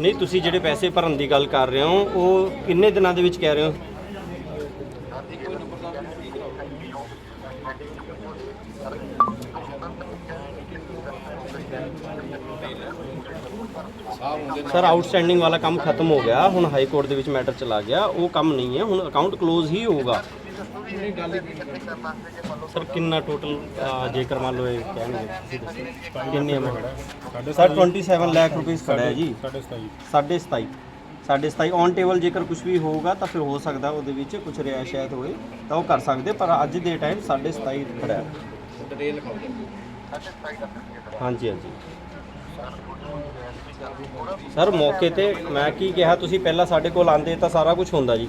ਨਹੀਂ, ਤੁਸੀਂ ਜਿਹੜੇ ਪੈਸੇ ਭਰਨ ਦੀ ਗੱਲ ਕਰ ਰਹੇ ਹੋ, ਉਹ ਕਿੰਨੇ ਦਿਨਾਂ ਦੇ ਵਿੱਚ ਕਹਿ ਰਹੇ ਹੋ? ਸਰ ਆਊਟਸਟੈਂਡਿੰਗ ਵਾਲਾ ਕੰਮ ਖਤਮ ਹੋ ਗਿਆ, ਹੁਣ ਹਾਈ ਕੋਰਟ ਦੇ ਵਿੱਚ ਮੈਟਰ ਚਲਾ ਗਿਆ, ਉਹ ਕੰਮ ਨਹੀਂ ਹੈ, ਹੁਣ ਅਕਾਊਂਟ ਕਲੋਜ਼ ਹੀ ਹੋਊਗਾ। ਸਰ ਕਿੰਨਾ ਟੋਟਲ ਜੇਕਰ ਮੰਨ ਲਓ ਇਹ ਕਹਿਣਗੇ ਤੁਸੀਂ ਦੱਸੋ ਕਿੰਨੀ ਅਮਾਉਂਟ ਸਰ 27 ਲੱਖ ਰੁਪਏ ਖੜਾ ਹੈ ਜੀ। ਸਾਡੇ 27 ਸਾਢੇ 27 ਸਾਢੇ 27 ਔਨ ਟੇਬਲ ਜੇਕਰ ਕੁਝ ਵੀ ਹੋਊਗਾ ਤਾਂ ਫਿਰ ਹੋ ਸਕਦਾ ਉਹਦੇ ਵਿੱਚ ਕੁਝ ਰਿਆਇਤ ਹੋਏ ਤਾਂ ਉਹ ਕਰ ਸਕਦੇ ਪਰ ਅੱਜ ਦੇ ਟਾਈਮ ਸਾਢੇ 27 ਖੜਾ ਹੈ। ਹਾਂਜੀ ਹਾਂਜੀ। ਸਰ ਮੌਕੇ ਤੇ ਮੈਂ ਕੀ ਕਿਹਾ ਤੁਸੀਂ ਪਹਿਲਾਂ ਸਾਡੇ ਕੋਲ ਆਂਦੇ ਤਾਂ ਸਾਰਾ ਕੁਝ ਹੁੰਦਾ ਜੀ।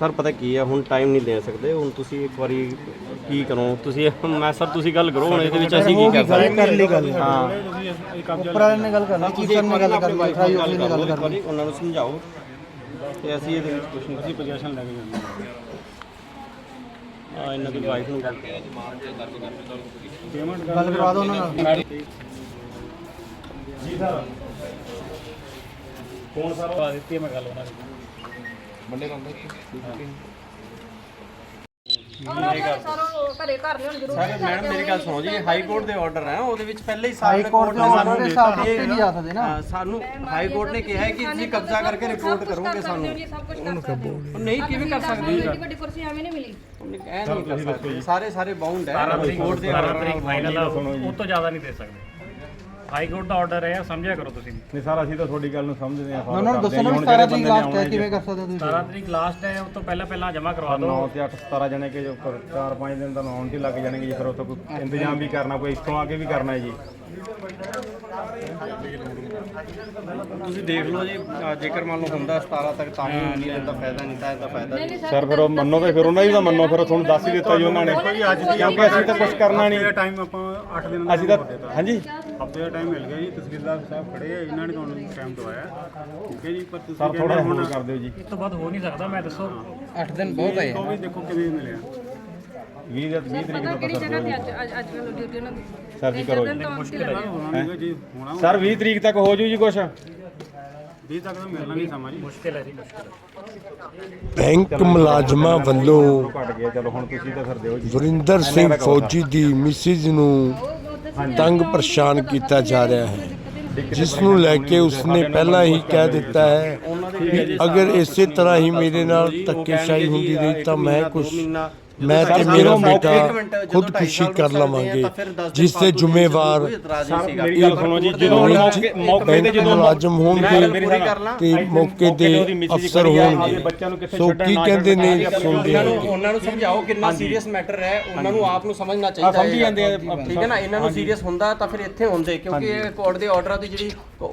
ਹੁਣ ਟਾਈਮ ਨਹੀਂ ਦੇ ਸਕਦੇ। ਹੁਣ ਤੁਸੀਂ ਇੱਕ ਵਾਰੀ ਕੀ ਕਰੋ? ਤੁਸੀਂ ਮੈਂ ਸਰ ਤੁਸੀਂ ਗੱਲ ਕਰੋ ਹੁਣ ਇਹਦੇ ਵਿੱਚ ਅਸੀਂ ਕੀ ਕਰ ਸਕਦੇ? ਕਰ ਲਈ ਗੱਲ ਹਾਂ। ਉੱਪਰ ਵਾਲੇ ਨੇ ਗੱਲ ਕਰਨੀ ਚੀਫ ਇੱਕ ਨੇ ਗੱਲ ਕਰਨੀ ਟਰਾਈ ਆਫਿਸ ਨੇ ਗੱਲ ਕਰਨੀ। ਉਹਨਾਂ ਨੂੰ ਸਮਝਾਓ। ਤੇ ਅਸੀਂ ਇਹਦੇ ਵਿੱਚ ਕੁਝ ਨਹੀਂ ਅਸੀਂ ਪੋਜੀਸ਼ਨ ਲੈ ਕੇ ਜਾਂਦੇ ਆ ਇਹਨਾਂ ਦੀ ਵਾਈਫ ਨੂੰ ਗੱਲ ਪੇਮੈਂਟ ਗੱਲ ਕਰਵਾ ਦਿਓ ਉਹਨਾਂ ਨਾਲ ਕੌਣ ਸਰ ਪਾ ਦਿੱਤੀ ਮੈਂ ਗੱਲ ਉਹਨਾਂ ਦੀ। ਸਰ ਉਹ ਘਰੇ ਘਰ ਲਿਆਉਣ ਜ਼ਰੂਰ ਸਰ ਮੈਡਮ ਮੇਰੀ ਗੱਲ ਸੁਣੋ ਜੀ ਹਾਈ ਕੋਰਟ ਦੇ ਆਰਡਰ ਹੈ ਉਹਦੇ ਵਿੱਚ ਪਹਿਲੇ ਹੀ ਸਾਰੇ ਹਾਈ ਕੋਰਟ ਦੇ order ਦੇ ਹਿਸਾਬ ਨਾਲ ਨਹੀਂ ਜਾ ਸਕਦੇ ਨਾ। ਹਾਂ, ਸਾਨੂੰ ਹਾਈ ਕੋਰਟ ਨੇ ਕਿਹਾ ਹੈ ਕਿ ਤੁਸੀਂ ਕਬਜ਼ਾ ਕਰਕੇ ਰਿਪੋਰਟ ਕਰੋਗੇ ਸਾਨੂੰ ਸਕਦੇ ਹੋ। ਨਹੀਂ ਕਿਵੇਂ ਕਰ ਸਕਦੇ? ਏਡੀ ਵੱਡੀ ਕੁਰਸੀ ਐਵੇਂ ਨਹੀਂ ਮਿਲੀ। ਉਹਨੇ ਕਹਿ ਨਹੀਂ ਕਰ ਸਕਦੇ। ਸਾਰੇ ਸਾਰੇ ਬਾਉਂਡ ਹੈ। 12 ਹਾਈ ਤਰੀਕ ਕੋਰਟ ਦੇ 12 ਤਰੀਕ ਫਾਈਨਲ ਆ ਉਹ ਤੋਂ ਜ਼ਿਆਦਾ ਨਹੀਂ ਦੇ ਸਕਦੇ। ਹਾਈ ਕੋਰਟ ਦਾ ਆਰਡਰ ਹੈ ਸਮਝਿਆ ਕਰੋ ਤੁਸੀਂ। ਨਹੀਂ ਸਰ ਅਸੀਂ ਤਾਂ ਤੁਹਾਡੀ ਗੱਲ ਨੂੰ ਸਮਝਦੇ ਹਾਂ ਉਹਨਾਂ ਨੂੰ ਦੱਸਣਾ ਵੀ 17 ਤਰੀਕ ਲਾਸਟ ਹੈ ਕਿਵੇਂ ਕਰ ਸਕਦੇ ਹੋ ਤੁਸੀਂ? 12 ਤਰੀਕ ਲਾਸਟ ਹੈ ਉਸ ਤੋਂ ਪਹਿਲਾਂ ਪਹਿਲਾਂ ਜਮ੍ਹਾਂ ਕਰਵਾ 9 ਦਿਓ। ਤੇ 8 17 ਜਣੇ ਕੇ ਜੋ 4-5 ਦਿਨ ਤਾਂ ਆਉਣ 'ਚ ਹੀ ਲੱਗ ਜਾਣਗੇ ਜੀ ਫਿਰ ਉਹ ਤੋਂ ਕੋਈ ਇੰਤਜ਼ਾਮ ਵੀ ਕਰਨਾ ਕੋਈ ਇੱਥੋਂ ਆ ਕੇ ਵੀ ਕਰਨਾ ਹੈ ਜੀ। ਤੁਸੀਂ ਦੇਖ ਲਓ ਜੀ ਅ, ਜੇਕਰ ਮੰਨ ਲਓ ਹੁੰਦਾ 17 ਤੱਕ ਤਾਂ ਵੀ ਨਹੀਂ ਦਿੰਦਾ ਫਾਇਦਾ ਨਹੀਂ ਤਾਂ ਇਹਦਾ ਫਾਇਦਾ ਨਹੀਂ। ਸਰ ਫਿਰ ਉਹ ਮੰਨੋ ਤੇ ਫਿਰ ਉਹਨਾਂ ਦੀ ਤਾਂ ਮੰਨੋ ਫਿਰ ਤੁਹਾਨੂੰ ਦੱਸ ਹੀ ਦਿੱਤਾ ਜੀ ਉਹਨਾਂ ਨੇ। ਕਿਉਂਕਿ ਅਸੀਂ ਤਾਂ ਕੁਝ ਕਰਨਾ ਨਹੀਂ। ਟਾਈਮ ਆਪਾਂ 8 ਦਿਨ ਦਾ ਅਸੀਂ ਤਾਂ ਹਾਂਜੀ। ਹਫ਼ਤੇ ਦਾ ਟਾਈਮ ਮਿਲ ਗਿਆ ਜੀ ਤਹਿਸੀਲਦਾਰ ਸਾਹਿਬ ਖੜੇ ਆ ਇਹਨਾਂ ਨੇ ਤੁਹਾਨੂੰ ਟਾਈਮ ਦਵਾਇਆ। ਠੀਕ ਹੈ ਜੀ ਪਰ ਤੁਸੀਂ ਸਰ ਥੋੜਾ ਹੁਣ ਕਰ ਦਿਓ ਜੀ। ਇਸ ਤੋਂ ਬਾਅਦ ਹੋ ਨਹੀਂ ਸਕਦਾ ਮੈਂ ਦੱਸੋ। 8 ਦਿਨ ਬਹੁਤ ਹੈ ਉਹ ਵੀ ਦੇਖੋ ਕਿਵੇਂ ਮਿਲਿਆ। 20 ਦਾ 20 ਤਰੀਕ ਪਤਾ ਦਾ ਕਿਹੜੀ ਜਗ੍ਹਾ ਤੇ ਅੱਜ ਅੱਜ- ਅੱਜ ਕੱਲ੍ਹ ਡਿਊਟੀ ਉਹਨਾਂ ਦੀ? ਸਰ ਜੀ ਕਰੋ ਜੀ। ਮੁਸ਼ਕਿਲ ਹੈ ਹੋਣਾ ਜੀ ਹੋਣਾ ਸਰ 20 ਤਰੀਕ ਤੱਕ ਹੋ ਜੂ ਜੀ ਕੁਛ? 20 ਤੱਕ ਤਾਂ ਮਿਲਣਾ ਨਹੀਂ ਸਮਾਂ ਜੀ। ਮੁਸ਼ਕਿਲ ਹੈ ਜੀ ਬੈਂਕ ਮੁਲਾਜ਼ਮਾਂ ਵੱਲੋਂ ਘਟ ਗਿਆ ਚਲੋ ਹੁਣ ਤੁਸੀਂ ਤਾਂ ਫਿਰ ਦਿਓ ਜੀ। ਵਰਿੰਦਰ ਸਿੰਘ ਫੌਜੀ ਦੀ ਮਿਸਿਜ ਨੂੰ ਤੰਗ ਪਰੇਸ਼ਾਨ ਕੀਤਾ ਜਾ ਰਿਹਾ ਹੈ ਜਿਸ ਨੂੰ ਲੈ ਕੇ ਉਸਨੇ ਪਹਿਲਾਂ ਹੀ ਕਹਿ ਦਿੱਤਾ ਹੈ ਕਿ ਅਗਰ ਇਸੇ ਤਰ੍ਹਾਂ ਹੀ ਮੇਰੇ ਨਾਲ ਧੱਕੇਸ਼ਾਹੀ ਹੁੰਦੀ ਰਹੀ ਤਾਂ ਮੈਂ ਕੁਝ ਮੈਂ ਤੇ ਮੇਰਾ ਬੇਟਾ ਖੁਦਕੁਸ਼ੀ ਕਰ ਲਵਾਂਗੇ ਜਿਸ ਦੇ ਜ਼ਿੰਮੇਵਾਰ ਮੇਰੀ ਗੱਲ ਸੁਣੋ ਜੀ ਜਦੋਂ ਮੌਕੇ ਮੌਕੇ ਤੇ ਜਦੋਂ ਮੁਲਾਜ਼ਮ ਹੋਣਗੇ ਤੇ ਮੌਕੇ ਦੇ ਅਫਸਰ ਹੋਣਗੇ। ਸੋ ਕੀ ਕਹਿੰਦੇ ਨੇ ਸੁਣਦੇ ਉਹਨਾਂ ਨੂੰ ਹਾਂ ਉਹਨਾਂ ਨੂੰ ਸਮਝਾਓ ਕਿੰਨਾ ਸੀਰੀਅਸ ਮੈਟਰ ਹੈ। ਉਹਨਾਂ ਨੂੰ ਆਪ ਨੂੰ ਸਮਝਣਾ ਚਾਹੀਦਾ ਸਮਝੀ ਜਾਂਦੇ ਆ, ਠੀਕ ਹੈ ਨਾ? ਇਹਨਾਂ ਨੂੰ ਸੀਰੀਅਸ ਹੁੰਦਾ ਤਾਂ ਫਿਰ ਇੱਥੇ ਹੁੰਦੇ ਕਿਉਂਕਿ ਇਹ ਕੋਰਟ ਦੇ ਆਰਡਰਾਂ ਦੀ ਜਿਹੜੀ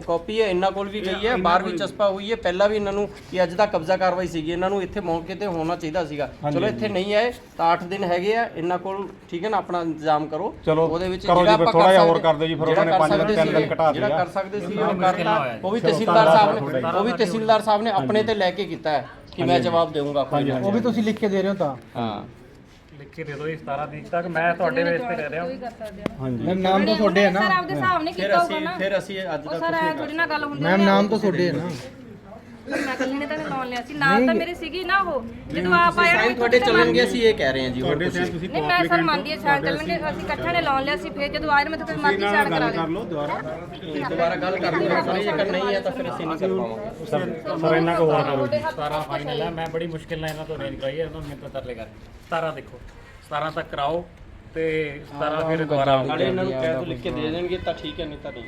ਕਾਪੀ ਹੈ ਇਹਨਾਂ ਕੋਲ ਵੀ ਗਈ ਹੈ ਬਾਹਰ ਵੀ ਚਸਪਾ ਹੋਈ ਹੈ। ਪਹਿਲਾਂ ਵੀ ਇਹਨਾਂ ਨੂੰ ਕਿ ਅੱਜ ਦਾ ਕਬਜ਼ਾ ਕਾਰਵਾਈ ਸੀਗੀ। ਇਹਨਾਂ ਨੂੰ ਇੱਥੇ ਮੌਕੇ ਤੇ ਹੋਣਾ ਚਾਹੀਦਾ ਸੀਗਾ। ਚਲੋ ਇੱਥੇ ਨਹੀਂ ਆਏ ਤਾਂ 8 ਦਿਨ ਹੈਗੇ ਆ ਇਹਨਾਂ ਕੋਲ ਠੀਕ ਹੈ ਨਾ ਆਪਣਾ ਇੰਤਜ਼ਾਮ ਕਰੋ। ਚਲੋ, ਉਹਦੇ ਵਿੱਚ ਕਰੋ ਜੀ, ਆਪਾਂ ਥੋੜ੍ਹਾ ਜਿਹਾ ਹੋਰ ਕਰ ਦਿਓ ਜੀ, ਫਿਰ ਜਿਹੜਾ ਉਹਨਾਂ ਨੇ ਕਰ ਪੰਜ ਦਿਨ, ਸਕਦੇ ਤਿੰਨ ਦਿਨ ਸੀਗੇ, ਘਟਾ ਜਿਹੜਾ ਦਿੱਤਾ। ਕਰ ਸਕਦੇ ਸੀ ਉਹ ਕਰਤਾ। ਉਹ ਵੀ ਤਹਿਸੀਲਦਾਰ ਸਾਹਿਬ ਨੇ ਉਹ ਵੀ ਤਹਿਸੀਲਦਾਰ ਸਾਹਿਬ ਨੇ ਆਪਣੇ ਤੇ ਲੈ ਕੇ ਕੀਤਾ ਹੈ ਕਿ ਮੈਂ ਜਵਾਬ ਦੇਵਾਂਗਾ ਉਹ ਵੀ ਤੁਸੀਂ ਲਿਖ ਕੇ ਦੇ ਰਹੇ ਹੋ ਤਾਂ। ਹਾਂ। ਲਿਖ ਕੇ ਦੇ ਦਿਓ ਜੀ 17 ਤਰੀਕ ਤੱਕ। ਮੈਂ ਤੁਹਾਡੇ ਬੇਸ ਤੇ ਰਹਿ ਰਿਹਾ। ਕੋਈ ਮੈਮ ਨਾਮ ਤਾਂ ਤੁਹਾਡੇ ਹੈ ਨਾ ਸਰ ਆਪਦੇ ਹਿਸਾਬ ਫਿਰ ਕੀਤਾ ਅਸੀਂ ਹੋਊਗਾ ਨਾ। ਫਿਰ ਅਸੀਂ ਅੱਜ ਤੱਕ ਸਰ ਥੋੜੀ ਨਾ ਗੱਲ ਹੁੰਦੀ ਮੈਮ ਨਾਮ ਤਾਂ ਤੁਹਾਡੇ ਹੈ ਨਾ। ਮੈਂ ਕੱਲੀ ਨੇ ਤਾਂ ਲੋਨ ਲਿਆ ਸੀ। ਨਾਲ ਤਾਂ ਮੇਰੇ ਸੀਗੀ ਨਾ ਉਹ। ਜਦੋਂ ਆਪ ਆਇਆ ਸਾਈਨ ਤੁਹਾਡੇ ਚੱਲਣਗੇ ਅਸੀਂ ਇਹ ਕਹਿ ਰਹੇ ਹਾਂ ਜੀ ਹੋਰ ਤੁਹਾਡੇ ਸਾਈਨ ਤੁਸੀਂ ਨਹੀਂ ਮੈਂ ਸਰ ਮੰਨਦੀ ਹਾਂ ਛਾਣ ਚੱਲਣਗੇ ਅਸੀਂ ਇਕੱਠਿਆਂ ਨੇ ਲੋਨ ਲਿਆ ਸੀ ਫਿਰ ਜਦੋਂ ਆਏ ਮੈਂ ਤਾਂ ਕੋਈ ਮਰਜ਼ੀ ਛਾਣ ਕਰਾ ਕਰ ਲਓ ਦੁਬਾਰਾ। ਦੁਬਾਰਾ ਗੱਲ ਕਰ ਲਵਾਂਗੇ ਸਰ ਜੇਕਰ ਨਹੀਂ ਹੈ ਤਾਂ ਫਿਰ ਅਸੀਂ ਨਹੀਂ ਕਰ ਪਾਵਾਂਗੇ। ਸਰ ਇੰਨਾ ਕੁ ਹੋਰ ਕਰੋ ਜੀ। 17 ਫਾਈਨਲ ਹੈ ਮੈਂ ਬੜੀ ਮੁਸ਼ਕਿਲ ਨਾਲ ਇਹਨਾਂ ਤੋਂ ਅਰੇਂਜ ਕਰਾਈ ਹੈ ਇਹਨਾਂ ਨੂੰ ਮਿੰਟ ਤਰਲੇ ਕਰ। 17 ਦੇਖੋ 17 ਤੱਕ ਕਰਾਓ ਤੇ 17 ਫਿਰ ਦੁਬਾਰਾ ਨਾਲੇ ਇਹਨਾਂ ਨੂੰ ਕਹਿ ਦੋ ਲਿਖ ਕੇ ਦੇ ਦੇਣਗੇ ਤਾਂ ਠੀਕ ਹੈ ਨਹੀਂ ਤਾਂ ਨਹੀਂ।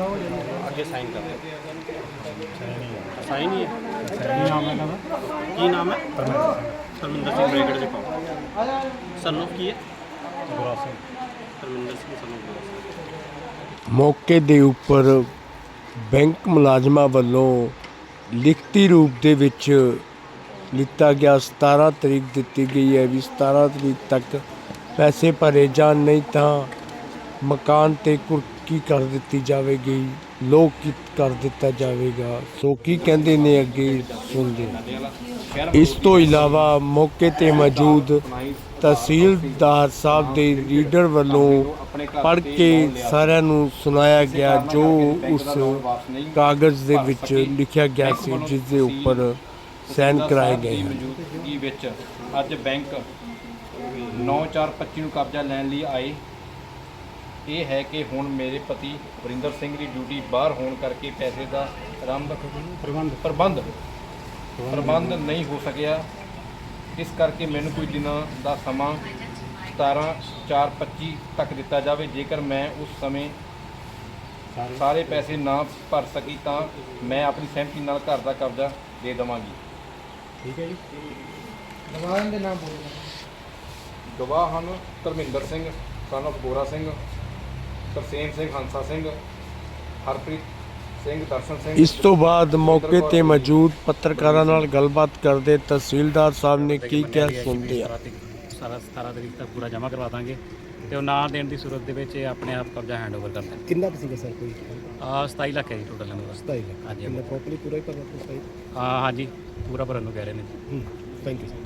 ਅੱਗੇ ਸਾਈਨ ਕਰ ਦਿਓ। ਸਾਈਨ ਹੀ ਹੈ। ਕੀ ਨਾਮ ਹੈ ਇਹਨਾਂ ਦਾ ਕੀ ਨਾਮ ਹੈ? ਸਰਮਿੰਦਰ ਸਿੰਘ ਬ੍ਰੇਕਟ ਜੀ ਪਾਓ। ਸਨੋਫ ਕੀ ਹੈ? ਗੁਰਾ ਸਿੰਘ। ਸਰਮਿੰਦਰ ਸਿੰਘ ਸਨੋਫ ਗੁਰਾ ਸਿੰਘ। ਮੌਕੇ ਦੇ ਉੱਪਰ ਬੈਂਕ ਮੁਲਾਜ਼ਮਾਂ ਵੱਲੋਂ ਲਿਖਤੀ ਰੂਪ ਦੇ ਵਿੱਚ ਲਿੱਤਾ ਗਿਆ। 17 ਤਰੀਕ ਦਿੱਤੀ ਗਈ ਹੈ ਵੀ 17 ਤਰੀਕ ਤੱਕ ਪੈਸੇ ਭਰੇ ਜਾਣ ਨਹੀਂ ਤਾਂ ਮਕਾਨ ਤੇ ਕੀ ਕਰ ਦਿੱਤੀ ਜਾਵੇਗੀ, ਲੋਕ ਕੀ ਕਰ ਦਿੱਤਾ ਜਾਵੇਗਾ, ਸੋ ਕੀ ਕਹਿੰਦੇ ਨੇ ਅੱਗੇ ਸੁਣਦੇ ਇਸ ਤੋਂ ਇਲਾਵਾ ਮੌਕੇ ਤੇ ਮੌਜੂਦ ਤਹਿਸੀਲਦਾਰ ਸਾਹਿਬ ਦੇ ਲੀਡਰ ਵੱਲੋਂ ਪੜ੍ਹ ਕੇ ਸਾਰਿਆਂ ਨੂੰ ਸੁਣਾਇਆ ਗਿਆ, ਜੋ ਉਸ ਕਾਗਜ਼ ਦੇ ਵਿੱਚ ਲਿਖਿਆ ਗਿਆ ਸੀ, ਜਿਸ ਦੇ ਉੱਪਰ ਸਾਈਨ ਕਰਾਏ ਗਏ ਹਨ। ਮੌਜੂਦਗੀ ਵਿੱਚ ਅੱਜ ਬੈਂਕ 9425 ਨੂੰ ਕਬਜ਼ਾ ਲੈਣ ਲਈ ਆਏ ਇਹ ਹੈ ਕਿ ਹੁਣ ਮੇਰੇ ਪਤੀ ਵਰਿੰਦਰ ਸਿੰਘ ਦੀ ਡਿਊਟੀ ਬਾਹਰ ਹੋਣ ਕਰਕੇ ਪੈਸੇ ਦਾ ਆਰੰਭ ਪ੍ਰਬੰਧ। ਪ੍ਰਬੰਧ ਪ੍ਰਬੰਧ। ਨਹੀਂ ਹੋ ਸਕਿਆ। ਇਸ ਕਰਕੇ ਮੈਨੂੰ ਕੁਝ ਦਿਨਾਂ ਦਾ ਸਮਾਂ 17 4 25 ਤੱਕ ਦਿੱਤਾ ਜਾਵੇ। ਜੇਕਰ ਮੈਂ ਉਸ ਸਮੇਂ ਸਾਰੇ ਪੈਸੇ ਨਾ ਭਰ ਸਕੀ ਤਾਂ ਮੈਂ ਆਪਣੀ ਸਹਿਮਤੀ ਨਾਲ ਘਰ ਦਾ ਕਬਜ਼ਾ ਦੇ ਦੇਵਾਂਗੀ। ਦਵਾਨ ਦੇ ਨਾਮ ਬੋਲੋ। ਗਵਾਹ ਹਨ ਧਰਮਿੰਦਰ ਸਿੰਘ of ਗੋਰਾ ਸਿੰਘ ਤਰਸੇਮ ਸਿੰਘ ਹੰਸਾ ਸਿੰਘ ਹਰਪ੍ਰੀਤ ਸਿੰਘ ਦਰਸ਼ਨ ਸਿੰਘ। ਇਸ ਤੋਂ ਬਾਅਦ ਮੌਕੇ ਤੇ ਮੌਜੂਦ ਪੱਤਰਕਾਰਾਂ ਨਾਲ ਗੱਲਬਾਤ ਕਰਦੇ ਤਹਿਸੀਲਦਾਰ ਸਾਹਿਬ ਨੇ ਕੀ ਕਿਹਾ ਸੁਣਦੇ ਹਾਂ। ਸਾਰਾ 17 ਤਰੀਕ ਤੱਕ ਪੂਰਾ ਜਮ੍ਹਾਂ ਕਰਵਾ ਦਾਂਗੇ ਤੇ ਉਹ ਨਾ ਦੇਣ ਦੀ ਸੂਰਤ ਦੇ ਵਿੱਚ ਇਹ ਆਪਣੇ ਆਪ ਕਬਜ਼ਾ ਹੈਂਡਓਵਰ ਕਰ ਦੇਣ ਕਿੰਨਾ ਕੁ ਸੀਗਾ ਸਰ ਕੋਈ? ਆ 27 ਲੱਖ ਹੈ ਜੀ ਟੋਟਲ ਦਾ 27 ਲੱਖ। ਹਾਂਜੀ। ਕਿੰਨਾ ਪ੍ਰੋਪਰਲੀ ਪੂਰਾ ਹੀ ਕਰਨਾ ਤੁਸੀਂ ਹਾਂ ਹਾਂਜੀ ਪੂਰਾ ਭਰਨ ਨੂੰ ਕਹਿ ਰਹੇ ਨੇ ਜੀ। Thank you sir